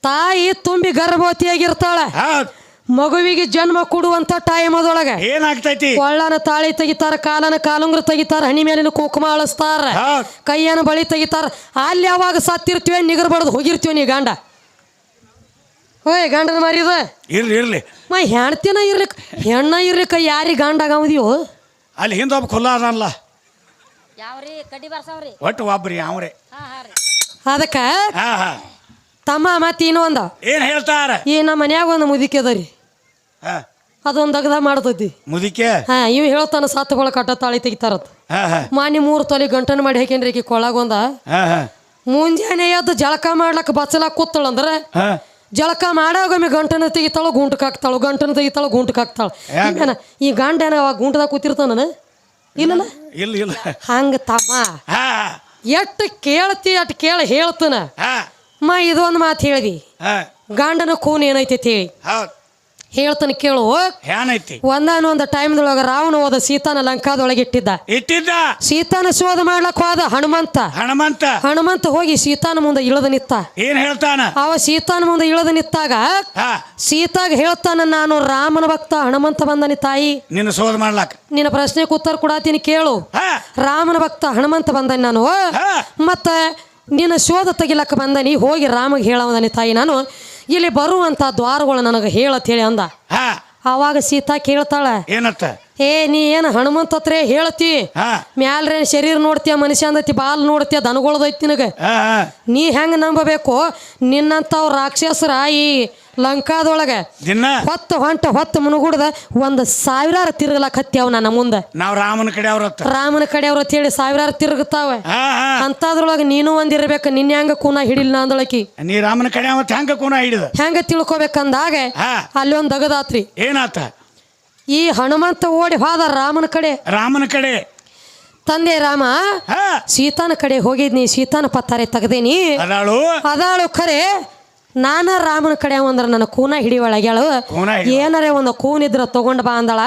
ತಾಯಿ ತುಂಬಿ ಗರ್ಭವತಿಯಾಗಿರ್ತಾಳ. ಹೌದ್. ಮಗುವಿಗೆ ಜನ್ಮ ಕೊಡುವಂತ ಟೈಮ್ ಅದೊಳಗೆ ಏನಾಗ್ತೈತಿ? ಕೊಳ್ಳನ ತಾಳಿ ತೆಗಿತಾರ ಕಾಲನ ಕಾಲುಂಗ್ರ ತೆಗಿತಾರ ಹಣಿ ಮೇಲಿನ ಕುಂಕುಮ ಅಳಿಸ್ತಾರ ಹೌದ್. ಕೈಯನ ಬಳಿ ತೆಗಿತಾರ. ಅಲ್ಲಿ ಯಾವಾಗ ಸತ್ತಿರ್ತೀವಿ ನಿಗರ್ ಬಡ್ದು ಹೋಗಿರ್ತೀವಿ ನೀ ಗಂಡ. ಓಯ್ ಗಂಡನ ಮಾರಿದ ಇರ್ಲಿ ಇರ್ಲಿ. ಮ ಹೆಣ್ತಿನ ಇರ್ಲಿಕ್ ಹೆಣ್ಣ ಇರ್ಲಿಕ್ಕ ಯಾರಿಗೆ ಗಂಡ ಆಗವದಿಯೋ ಅಲ್ಲಿ ಹಿಂದೊಬ್ಬ ಖುಲ್ಲ ಅದಲ್ಲ ಯಾವ್ರಿ? ಕಡ್ಡಿ ಬರ್ಸವ್ರಿ? ಒಟ್ಟು ಒಬ್ರಿ ಅವ್ರೆ. ಹಾ ಹಾ ರೀ. ಅದಕ್ಕ ಹಾ ಹಾ. ತಮ್ಮ ಮತ್ತೆ ಇನ್ನೊಂದ. ಏನ್ ಹೇಳ್ತಾರ? ಈ ನಮ್ಮ ಮನ್ಯಾಗ ಒಂದು ಮುದಿಕೆ ಅದರಿ ಹಾ. ಅದೊಂದು ಅಗದ ಮಾಡ್ತೈತಿ. ಮುದಿಕೆ? ಹಾ ಇವ್ ಹೇಳ್ತಾನ ಸತ್ತುಗಳ ಕಟ್ಟ ತಾಳಿ ತೆಗಿತಾರತ್. ಹಾ ಹಾ. ಮಾನಿ ಮೂರು ತೊಲಿ ಗಂಟನ ಮಾಡಿ ಹಾಕೇನ್ರಿ ಈಕಿ ಕೊಳಗೊಂದ. ಒಂದ ಹಾ ಹಾ. ಮುಂಜಾನೆ ಎದ್ದು ಜಳಕ ಮಾಡ್ಲಕ್ಕ ಬಚ್ಚಲಾಕ ಕೂತಳಂದ್ರ ಹಾ. ಜಳಕ ಮಾಡಾಗೊಮ್ಮೆ ಗಂಟನ ತೆಗಿತಾಳು ಗುಂಟು ಹಾಕ್ತಾಳು ಗಂಟನ ತೆಗಿತಾಳು ಗುಂಟು ಹಾಕ್ತಾಳು? ಹಿಂಗನ ಈ ಗಂಡ ಏನ ಅವಾಗ ಗುಂಟದಾಗ ಕೂತಿರ್ತಾನ ಇಲ್ಲಲ್ಲ ಇಲ್ಲ ಇಲ್ಲ. ಹಂಗ ತಮ್ಮ. ಎಷ್ಟು ಕೇಳ್ತಿ ಅಟ್ ಕೇಳ ಹೇಳ್ತಾನ. ಮ ಇದೊಂದು ಮಾತು ಹೇಳ್ದಿ. ಗಂಡನ ಕೂನ್ ಏನೈತಿ ಹೇಳಿ. ಹೇಳ್ತಾನ ಕೇಳು. ಏನೈತಿ ಒಂದಾನೊಂದು ಟೈಮ್ದೊಳಗ ರಾವಣ ಹೋದ ಸೀತಾನ ಲಂಕಾದೊಳಗೆ ಇಟ್ಟಿದ್ದ. ಇಟ್ಟಿದ್ದ? ಸೀತಾನ ಶೋಧ ಮಾಡ್ಲಕ್ ಹೋದ ಹನುಮಂತ. ಹನುಮಂತ? ಹನುಮಂತ ಹೋಗಿ ಸೀತಾನ ಮುಂದೆ ಇಳದ ನಿತ್ತ ಏನ್ ಹೇಳ್ತಾನ? ಅವ ಸೀತಾನ ಮುಂದೆ ಇಳದ ನಿತ್ತಾಗ ಸೀತಾಗ ಹೇಳ್ತಾನ ನಾನು ರಾಮನ ಭಕ್ತ ಹನುಮಂತ ಬಂದನಿ ತಾಯಿ. ನಿನ್ನ ಶೋಧ ಮಾಡ್ಲಾಕ? ನಿನ್ನ ಪ್ರಶ್ನೆಗೆ ಉತ್ತರ ಕೊಡಾತೀನಿ ಕೇಳು. ರಾಮನ ಭಕ್ತ ಹನುಮಂತ ಬಂದನಿ ನಾನು. ಮತ್ತೆ ಮತ್ತ ನಿನ್ನ ಶೋಧ ತೆಗಿಲಕ್ಕ ಬಂದನಿ ಹೋಗಿ ರಾಮಗೆ ಹೇಳವದನಿ ತಾಯಿ ನಾನು. ಇಲ್ಲಿ ಬರುವಂತ ದ್ವಾರಗಳು ನನಗೆ ಹೇಳತ್ ಹೇಳಿ ಅಂದ. ಹಾ. ಆವಾಗ ಸೀತಾ ಕೇಳ್ತಾಳೆ ಏನತ್ತ ಏ ನೀ ಏನು ಹನುಮಂತ ಹತ್ರ ಹೇಳ್ತಿ ಹಾ. ಮ್ಯಾಲ್ರೇನ್ ಶರೀರ ನೋಡ್ತೀಯ ಮನುಷ್ಯ ಅಂದತಿ ಬಾಲ್ ನೋಡ್ತೀಯ ದನಗೊಳ್ದೈತಿ ನಿನಗೆ? ನೀ ಹೆಂಗ್ ನಂಬಬೇಕು? ನಿನ್ನಂಥವ್ ರಾಕ್ಷಸರ ಈ ಲಂಕಾದೊಳಗೆ ದಿನ ಹೊತ್ತು ಹೊಂಟ ಹೊತ್ತು ಮುನುಗುಡ್ದ ಒಂದು ಸಾವಿರಾರು ತಿರುಗಲಕ್ ಹತ್ಯಾವ ನನ್ನ ಮುಂದೆ. ನಾವ್ ರಾಮನ ಕಡೆ ಅವ್ರ ರಾಮನ ಕಡೆ ಅಂತ ಹೇಳಿ ಸಾವಿರಾರು ತಿರುಗುತ್ತಾವ ಹಾ ಹಾ. ಅಂಥದ್ರೊಳಗೆ ನೀನು ಒಂದಿರ್ಬೇಕು ನಿನ್ನ ಹೆಂಗ ಕೂನ ಹಿಡಿಲ್ಲ ಅಂದಳಕಿ? ನೀ ರಾಮನ ಕಡೆ ಅವತ್ ಹೆಂಗ ಕೂನ ಹಿಡಿದ? ಹೆಂಗ ತಿಳ್ಕೊಬೇಕಂದಾಗ ಹಾ. ಅಲ್ಲಿ ಒಂದು ದಗದಾತ್ರಿ. ಏನಾತ? ಈ ಹನುಮಂತ ಓಡಿ ಹೋದ ರಾಮನ ಕಡೆ. ರಾಮನ ಕಡೆ. ತಂದೆ ರಾಮ ಸೀತಾನ ಕಡೆ ಹೋಗಿದ್ನಿ ಸೀತಾನ ಪತ್ತಾರೆ ತೆಗ್ದೇನಿ. ಅದಾಳು. ಅದಾಳು ಖರೆ ನಾನ ರಾಮನ ಕಡೆ ಅಂದ್ರೆ ನನ್ನ ಕೂನ ಹಿಡಿಯೊಳಗ್ಯಾಳು. ಏನಾರ ಒಂದು ಕೂನ್ ಇದ್ರ ತಗೊಂಡ್ ಬಾ ಅಂದಳ.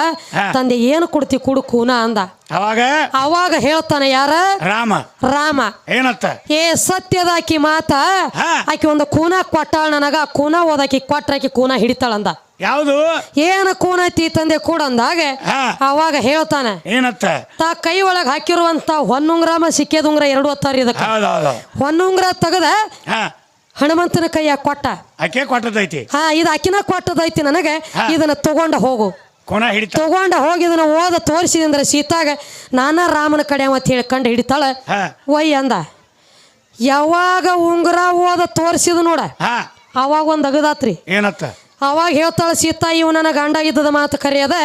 ತಂದೆ ಏನು ಕೊಡ್ತಿ ಕುಡು ಕೂನ ಅಂದ. ಅವಾಗ? ಅವಾಗ ಹೇಳ್ತಾನೆ ಯಾರ? ರಾಮ. ರಾಮ. ಏನತ್ತ? ಏ ಸತ್ಯದ ಆಕಿ ಮಾತ. ಆಕಿ ಒಂದು ಕೂನ ಕೊಟ್ಟಾಳ ನನಗ ಕೂನ ಓದಾಕಿ ಕೊಟ್ರಾಕಿ ಕೂನ ಹಿಡಿತಾಳಂದ. ಯಾವುದು? ಏನ ಕೂನೈತಿ ತಂದೆ ಕೂಡ ಅಂದಾಗ ಅವಾಗ ಹೇಳ್ತಾನೆ. ಏನತ್ತ? ತಾ ಕೈ ಒಳಗೆ ಹಾಕಿರುವಂತ ಹೊನ್ನುಂಗ್ರ ಮ ಸಿಕ್ಕೇದುಂಗ್ರ ಎರಡು ಹೊತ್ತಾರ ಇದಕ್ಕೆ. ಹೊನ್ನುಂಗ್ರ ತೆಗದ ಹನುಮಂತನ ಕೈಯಾಗ ಕೊಟ್ಟ. ಅಕ್ಕೆ ಕೊಟ್ಟದೈತಿ ಹಾ ಇದು ಅಕ್ಕಿನ ಕೊಟ್ಟದೈತಿ ನನಗೆ. ಇದನ್ನ ತಗೊಂಡ ಹೋಗು. ತಗೊಂಡ ಹೋಗಿ ಇದನ್ನ ಓದ ತೋರಿಸಿದಂದ್ರೆ ಸೀತಾಗ ನಾನಾ ರಾಮನ ಕಡೆ ಅಂತ ಹೇಳಿ ಕಂಡು ಹಿಡಿತಾಳ. ಒಯ್ಯ ಒಯ್ ಅಂದ. ಯಾವಾಗ ಉಂಗುರ ಓದ ತೋರಿಸಿದ ನೋಡ. ಅವಾಗ ಒಂದು ಅಗದಾತ್ರಿ. ಏನತ್ತ? ಅವಾಗ ಹೇಳ್ತಾಳೆ ಸೀತಾ ಇವ್ ನನ್ನ ಗಂಡ ಇದ್ದದ ಮಾತು ಕರೆಯದ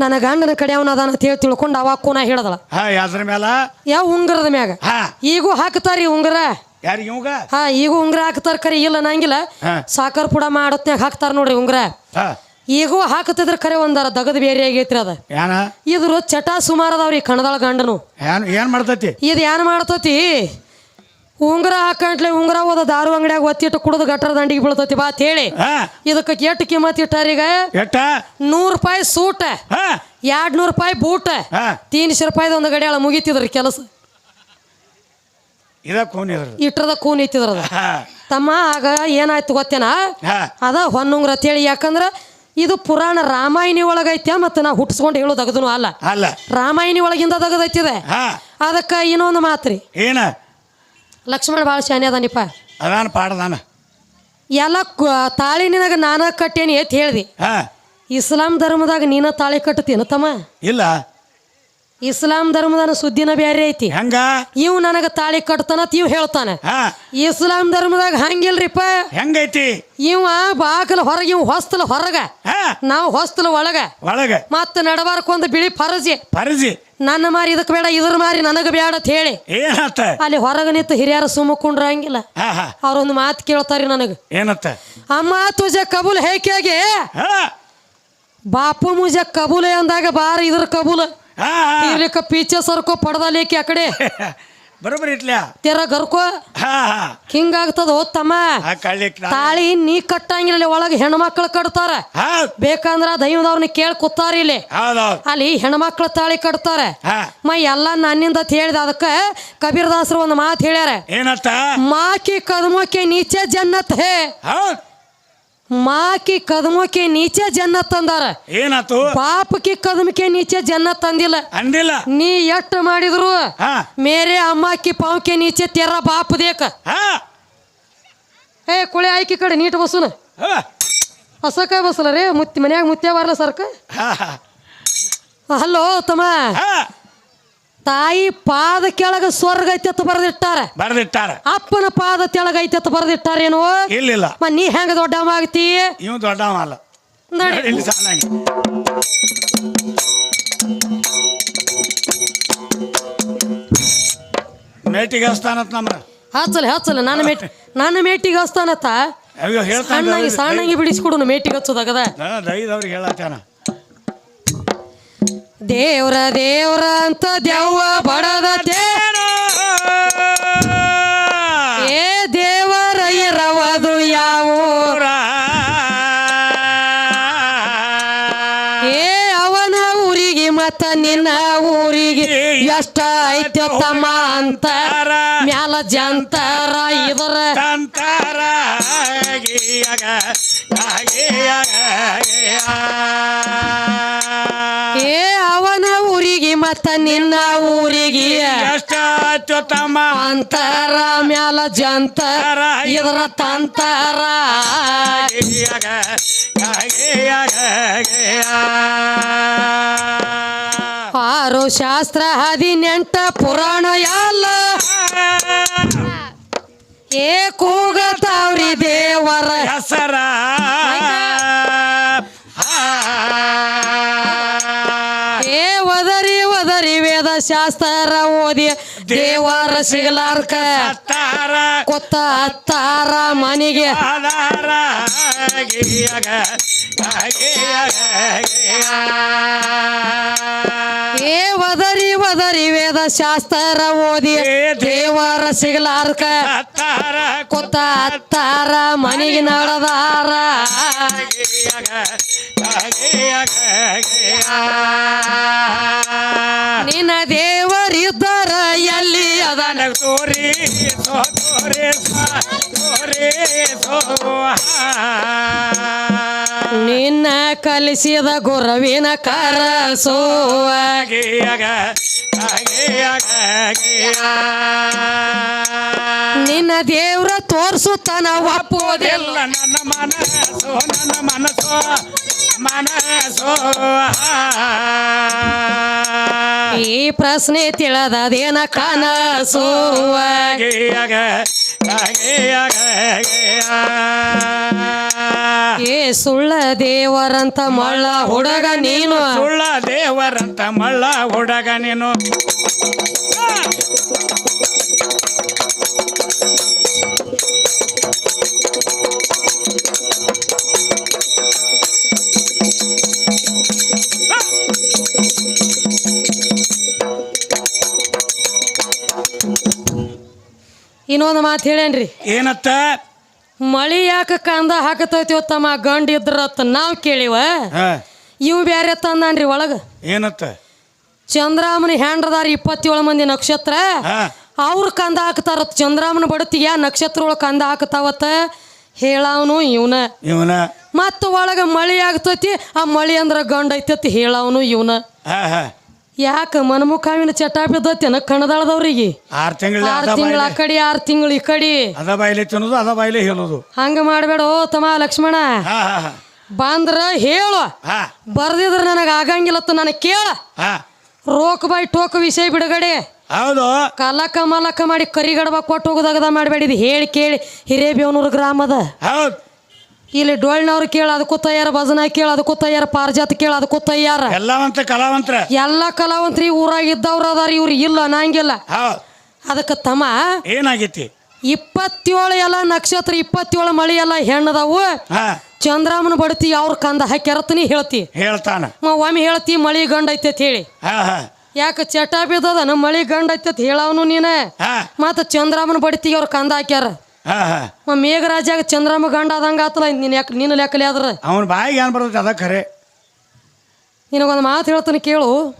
ನನ್ನ ಗಂಡನ ಕಡೆ ಅಂತ ಹೇಳಿ ತಿಳ್ಕೊಂಡು ಅವಾಗ ಕೂನ ಹಿಡದಳ ಅದ್ರ ಯಾವ ಉಂಗುರದ ಮ್ಯಾಗ? ಈಗೂ ಹಾಕ್ತಾರಿ ಉಂಗುರ. ಹಾ ಈಗೂ ಉಂಗ್ರ ಹಾಕ್ತಾರ ಕರಿ ಇಲ್ಲ ನಂಗಿಲ್ಲ. ಸಾಕರ್ ಪುಡ ಮಾಡತ್ನಾಗ ಹಾಕ್ತಾರ ನೋಡ್ರಿ ಉಂಗ್ರ. ಈಗೂ ಹಾಕತಿದ್ರ ಕರೆ ಒಂದಾರ ದಗದ ಬೇರೆ ಆಗೈತ್ರಿ ಅದ. ಇದ್ರ ಚಟ ಸುಮಾರು ಅದಾವ್ರಿ ಕಣದಾಳ ಗಂಡನು. ಏನ್ ಮಾಡ್ತತಿ? ಇದು ಏನ್ ಮಾಡ್ತತಿ? ಉಂಗುರ ಹಾಕಂಟ್ಲೆ ಉಂಗುರ ಹೋದ ದಾರು ಅಂಗಡಿಯಾಗ ಒತ್ತಿಟ್ಟು ಕುಡಿದು ಗಟ್ಟರ ದಂಡಿಗೆ ಬೀಳ್ತತಿ ಬಾ ಅಂತ ಹೇಳಿ ಇದಕ್ಕೆ ಎಷ್ಟು ಕಿಮ್ಮತ್ ಇಟ್ಟಾರೀಗ? ಈಗ ನೂರು ರೂಪಾಯಿ ಸೂಟ. ಎರಡ್ ನೂರು ರೂಪಾಯಿ ಬೂಟ. ತೀನ್ಶ ರೂಪಾಯಿದ ಒಂದು ಗಡಿಯಾಳ ಮುಗಿತಿದ್ರಿ ಕೆಲಸ. ಇಟ್ಟರದ ಕೂನ್ ಇತ್ತಿದ್ರದ. ತಮ್ಮ ಆಗ ಏನಾಯ್ತು ಗೊತ್ತೇನ? ಅದ ಹೊನ್ನುಂಗ್ರ ತೇಳಿ ಯಾಕಂದ್ರ ಇದು ಪುರಾಣ ರಾಮಾಯಣಿ ಒಳಗೈತೆ ಮತ್ತೆ ನಾ ಹುಟ್ಟಿಸ್ಕೊಂಡು ಹೇಳೋದು ಅಗದನು ಅಲ್ಲ. ರಾಮಾಯಣಿ ಒಳಗಿಂದ ತಗದೈತಿದೆ ಅದಕ್ಕ ಅದಕ್ಕೆ ಇನ್ನೊಂದು ಮಾತ್ರಿ. ಏನ? ಲಕ್ಷ್ಮಣ ಭಾಳ ಶಾನೆ ಅದಾನಿಪ್ಪ. ಅದಾನ ಪಾಡದಾನ ಎಲ್ಲ ಕ- ತಾಳಿ ನಿನಗೆ ನಾನ ಕಟ್ಟೇನಿ ಎತ್ ಹೇಳ್ದಿ. ಹಾ. ಇಸ್ಲಾಂ ಧರ್ಮದಾಗ ನೀನ ತಾಳಿ ಕಟ್ಟುತ್ತೇನು ತಮ್ಮ ಇಲ್ಲ. ಇಸ್ಲಾಂ ಧರ್ಮದ ಸುದ್ದಿನ ಬೇರೆ ಐತಿ. ಹೆಂಗ? ಇವ್ ನನಗ ತಾಳಿ ಕಟ್ತಾನ ಇವ್ ಹೇಳ್ತಾನೆ. ಹಾ. ಇಸ್ಲಾಂ ಧರ್ಮದಾಗ ಹಂಗಿಲ್ರಿಪ್ಪ? ಹೆಂಗೈತಿ? ಇವ ಬಾಕಲ ಹೊರಗೆ ಇವ್ ಹೊಸ್ತಲ ಹೊರಗ. ಹಾ. ನಾವು ಹೊಸ್ತಲ ಒಳಗ. ಒಳಗ. ಮತ್ತ ನಡಬಾರಕೊಂದು ಬಿಳಿ ಫರಜಿ ಪರಜಿ. ನನ್ನ ಮಾರಿ ಇದಕ್ಕೆ ಬೇಡ ಇದ್ರ ಮಾರಿ ನನಗ ಬೇಡ ಅಂತ ಹೇಳಿ. ಏನತ್ತ? ಅಲ್ಲಿ ಹೊರಗ ನಿಂತು ಹಿರಿಯರ ಸುಮ್ಮಕೊಂಡ್ರ ಹಂಗಿಲ್ಲ ಅವ್ರೊಂದು ಮಾತು ಕೇಳ್ತಾರಿ ನನಗೆ. ಏನತ್ತ? ಅಮ್ಮ ತುಜ ಕಬೂಲ್ ಹೇಗೆ ಬಾಪು ಮುಜ ಕಬೂಲ್ ಅಂದಾಗ ಬಾರ ಇದ್ರ ಕಬೂಲ್. ಇರ್ಲಿಕ್ಕ ಪೀಚೆ ಸರ್ಕೋ ಪಡ್ದಲೇಕಿ ಆ ಕಡೆ. ಬರೋಬ್ಬರಿ ಇಟ್ಲ್ಯಾ ತೆರ ಗರ್ಕೋ? ಹಾ ಹಾ. ಹಿಂಗಾಗ್ತದ ಹೋತಮ್ಮ ಆ ಕಳ್ಳಿ ತಾಳಿ ನೀ ಕಟ್ಟಂಗಿಲ್ಲ ಒಳಗೆ ಹೆಣ್ಮಕ್ಳು ಕಟ್ತಾರ. ಹೌದ್. ಬೇಕಂದ್ರ ದೈವದವ್ರನ್ನ ಕೇಳಿ ಕೂತಾರ ಇಲ್ಲಿ. ಹೌದೌದ್. ಅಲ್ಲಿ ಹೆಣ್ಮಕ್ಳು ತಾಳಿ ಕಟ್ತಾರ. ಹಾ. ಮ ಎಲ್ಲ ನನ್ನಿಂದ ಅಂತ ಹೇಳಿದ ಅದಕ್ಕೆ ಕಬೀರ್ದಾಸರು ಒಂದು ಮಾತು ಹೇಳ್ಯಾರ. ಏನತ್ತ ಮಾಕಿ ಕದಮಕ್ಕೆ ನೀಚೆ ಜನ್ನತ್ ಹೇ. ಹೌದ್. ಮಾಕಿ ಕದಮಕ್ಕೆ ನೀಚೆ ಜನ್ನತ್ ತಂದಾರ. ಏನಾತು? ಪಾಪಕ್ಕೆ ಕದಮಕ್ಕೆ ನೀಚೆ ಜನ್ನತ್ ತಂದಿಲ್ಲ. ಅಂದಿಲ್ಲ. ನೀ ಎಷ್ಟು ಮಾಡಿದ್ರು? ಮೇರೆ ಅಮ್ಮಕ್ಕಿ ಪಾವ್ಕೆ ನೀಚೆ ತೆರ ಬಾಪ ದೇಕ. ಹಾ. ಏ ಕುಳೆ ಆಯ್ಕೆ ಕಡೆ ನೀಟ್ ಬಸುನ ಹೊಸಕ ಬಸ್ಸಲ್ಲ ರೀ ಮುತ್ತಿ ಮನ್ಯಾಗ ಮುತ್ಯ ಬರ್ಲ ಸರ್ಕ? ಹಲೋ ತಮ್ಮ. ತಾಯಿ ಪಾದ ಕೆಳಗ ಸ್ವರ್ಗ ಐತೆ ಅಂತ ಬರೆದಿಟ್ಟಾರ. ಬರ್ದಿಟ್ಟಾರ. ಅಪ್ಪನ ಪಾದ ಕೆಳಗ ಐತೆ ಅಂತ ಬರೆದಿಟ್ಟಾರೇನು? ಇಲ್ಲಿಲ್ಲ. ಮ ನೀ ಹೆಂಗ ದೊಡ್ಡವ ಆಗ್ತಿ? ಇವ್ ದೊಡ್ಡವ ಅಲ್ಲ. ನೋಡಿ. ಇಲ್ಲಿ ಸಣ್ಣಗೆ ಮೇಟಿಗೆ ಹಸ್ತಾನತ್ ನಮ್ರ ಹಚ್ಚಲ ಹಚ್ಚಲ ನನ್ನ ಮೇಟಿ ನನ್ನ ಮೇಟಿಗೆ ಹಚ್ತಾನತ್ತ? ಅಯ್ಯೋ ಹೇಳ್ತಾನೆ ಸಣ್ಣಾಗಿ ಸಣ್ಣಾಗಿ ಬಿಡಿಸ್ಕೊಡು ಮೇಟಿಗೆ ಹಚ್ಚೋದಾಗದ. ದೈದವ್ರಿಗೆ ಹೇಳತ್ತಾನ. ದೇವ್ರ ದೇವ್ರ ಅಂತ ದೆವ್ವ ಬಡದ ಏ ದೇವರ ಇರವದು ಯಾವ? ಏ ಅವನ ಊರಿಗೆ ಮತ್ತ ನಿನ್ನ ಊರಿಗೆ ಎಷ್ಟ ಐತೆ ತಮ್ಮ ಅಂತಾರ ಮ್ಯಾಲ ಜಂತರ ಇದರ. ಅಂತಾರ ಅವನ ಊರಿಗೆ ಮತ್ತ ನಿನ್ನ ಊರಿಗೆ. ಎಷ್ಟ ಅತ್ಯುತ್ತಮ ಅಂತರ ಮ್ಯಾಲ ಜಂತಾರ ಇದರ ತಂತರ. ಆರು ಶಾಸ್ತ್ರ ಹದಿನೆಂಟ ಪುರಾಣ ಎಲ್ಲ. ಏ ಕೂಗತಾವ್ರಿ ದೇವರ. ಹೆಸರ ಶಾಸ್ತ್ರ ಓದಿ ದೇವರ ಸಿಗಲಾರ್ಕ ತಾರ ಕೊತ್ತ ಅತ್ತಾರ ಮನೆಗೆ. ಆಧಾರ ಏ ವದರಿ ವದರಿ ವೇದ ಶಾಸ್ತ್ರ ಓದಿ ದೇವರ ಸಿಗಲಾರ್ಕ ತಾರ ಕೊತ್ತ ಅತ್ತಾರ ಮನೆಗೆ ನಡೆದಾರ. ನಿನ್ನ ದೇವರಿದ್ದರ ಎಲ್ಲಿ ಅದನ ತೋರಿ? ಸೋ ಸೋರಿ ಸೋರಿ ಸೋ ನಿನ್ನ ಕಲಿಸಿದ ಗುರವಿನ ಸೋವಾಗಿಯಾಗ ನಿನ್ನ ದೇವ್ರ ತೋರ್ಸುತ್ತಾನ ಒಪ್ಪುವುದಿಲ್ಲ. ಅಪ್ಪುವುದಿಲ್ಲ ನನ್ನ ಮನಸ್ಸು ನನ್ನ ಮನಸ್ಸು. ಮನಸ್ಸು ಈ ಪ್ರಶ್ನೆ ತಿಳದೇನ ಕನಸುವ? ಏ ಸುಳ್ಳ ದೇವರಂತ ಮಳ್ಳ ಹುಡುಗ ನೀನು. ಸುಳ್ಳ ದೇವರಂತ ಮಳ್ಳ ಹುಡುಗ ನೀನು. ಇನ್ನೊಂದು ಮಾತು ಹೇಳೇನ್ರಿ ಏನತ್ತ? ಮಳಿ ಯಾಕ ಕಂದ ಹಾಕತೈತಿ ತಮ್ಮ ಗಂಡ ಇದ್ರತ್ತ ನಾವು ಕೇಳಿವ. ಹಾ, ಇವ್ ಬ್ಯಾರೆ ತಂದಾನ್ರಿ ಒಳಗ. ಏನತ್ತ? ಚಂದ್ರಾಮನ ಹ್ಯಾಂಡ್ರದಾರ ಇಪ್ಪತ್ತೇಳು ಮಂದಿ ನಕ್ಷತ್ರ. ಹಾ. ಅವ್ರ ಕಂದ ಹಾಕ್ತಾರತ್ ಚಂದ್ರಾಮನ ಬಡತಿಗೆ ನಕ್ಷತ್ರ ಒಳಗೆ ಕಂದ ಹಾಕ್ತಾವತ್ತ? ಹೇಳವನು ಇವನ. ಇವನ. ಮತ್ತು ಒಳಗ ಮಳಿ ಆಗ್ತೈತಿ ಆ ಮಳಿ ಅಂದ್ರ ಗಂಡ ಐತತಿ ಹೇಳವನು ಇವನ. ಹಾ ಹಾ. ಯಾಕ ಮನಮುಖಾವಿನ ಚಟ ಬಿದ್ದತ್ತೇನ ಕಣದಾಳದವ್ರಿಗೆ? ಆರು ತಿಂಗಳ ಆರು ತಿಂಗಳ ಆ ಕಡೆ ಆರು ತಿಂಗಳು ಈ ಕಡೆ. ಅದ ಬಾಯಿಲೆ ತಿನ್ನೋದು ಅದ ಬಾಯಿಲೆ ಹೇಳೋದು. ಹಂಗ ಮಾಡಬೇಡ ಓ ತಮ್ಮ ಲಕ್ಷ್ಮಣ. ಹಾ ಹಾ ಹಾ. ಬಂದ್ರ ಹೇಳು. ಹಾ. ಬರ್ದಿದ್ರ ನನಗೆ ಆಗಂಗಿಲ್ಲತ್ತು ನನಗೆ ಕೇಳ. ಹಾ. ರೋಕ್ ಬಾಯ್ ಟೋಕ್ ವಿಷಯ ಬಿಡುಗಡೆ. ಹೌದು. ಕಲಕ ಮಲಕ ಮಾಡಿ ಕರಿಗಡಬ ಕೊಟ್ಟು ಹೋಗೋದಾಗದ ಮಾಡಬೇಡಿದು ಹೇಳಿ ಕೇಳಿ ಹಿರೇಬೇವನೂರು ಗ್ರಾಮದ. ಹೌದು. ಇಲ್ಲಿ ಡೋಳ್ನವ್ರು ಕೇಳ ಅದಕ್ಕೂ ತಯಾರ ಭಜನ ಕೇಳ ಅದಕ್ಕೂ ತಯಾರ ಪಾರ್ಜಾತ್ ಕೇಳ ಅದಕ್ಕೂ ತಯಾರ. ಎಲ್ಲವಂತ ಕಲಾವಂತ್ರ. ಎಲ್ಲ ಕಲಾವಂತ್ರಿ ಊರಾಗ ಇದ್ದವ್ರ ಅದಾರ ಇವ್ರು ಇಲ್ಲ ಅನ್ನಂಗಿಲ್ಲ ಹೌದು. ಅದಕ್ಕೆ ತಮ್ಮ ಏನಾಗೈತಿ? ಇಪ್ಪತ್ತೇಳು ಎಲ್ಲ ನಕ್ಷತ್ರ ಇಪ್ಪತ್ತೇಳು ಮಳಿ ಎಲ್ಲ ಹೆಣ್ಣದವು. ಹಾ. ಚಂದ್ರಾಮನ ಬಡತಿ ಅವ್ರ ಕಂದ ಹಾಕ್ಯಾರತ್ ನೀ ಹೇಳ್ತಿ. ಹೇಳ್ತಾನ. ಮ ಒಮ್ಮೆ ಹೇಳ್ತಿ ಮಳಿ ಗಂಡ ಐತೆ ಹೇಳಿ. ಹಾ ಹಾ. ಯಾಕೆ ಚಟ ಬಿದ್ದದ ನಮ್ಮ ಮಳಿ ಗಂಡ ಐತೆ ಹೇಳವನು ನೀನ. ಹಾ. ಮತ್ತು ಚಂದ್ರಾಮನ ಬಡತಿಗೆ ಅವ್ರ ಕಂದ ಹಾಕ್ಯಾರ. ಮೇಘರಾಜಾಗ ಚಂದ್ರಮ್ಮ ಗಂಡ ಆದಂಗ ಆತಲ್ಲ ನಿನ್ನ ಯಾಕೆ ನಿನ್ನ ಲೆಕ್ಕಲೆ ಆದ್ರೆ? ಅವನ ಬಾಯಿಗೆ ಏನ್ ಬರುತ್ತೆ ಅದ ಖರೆ. ನಿನಗೊಂದು ಮಾತು ಹೇಳ್ತಾನೆ ಕೇಳು.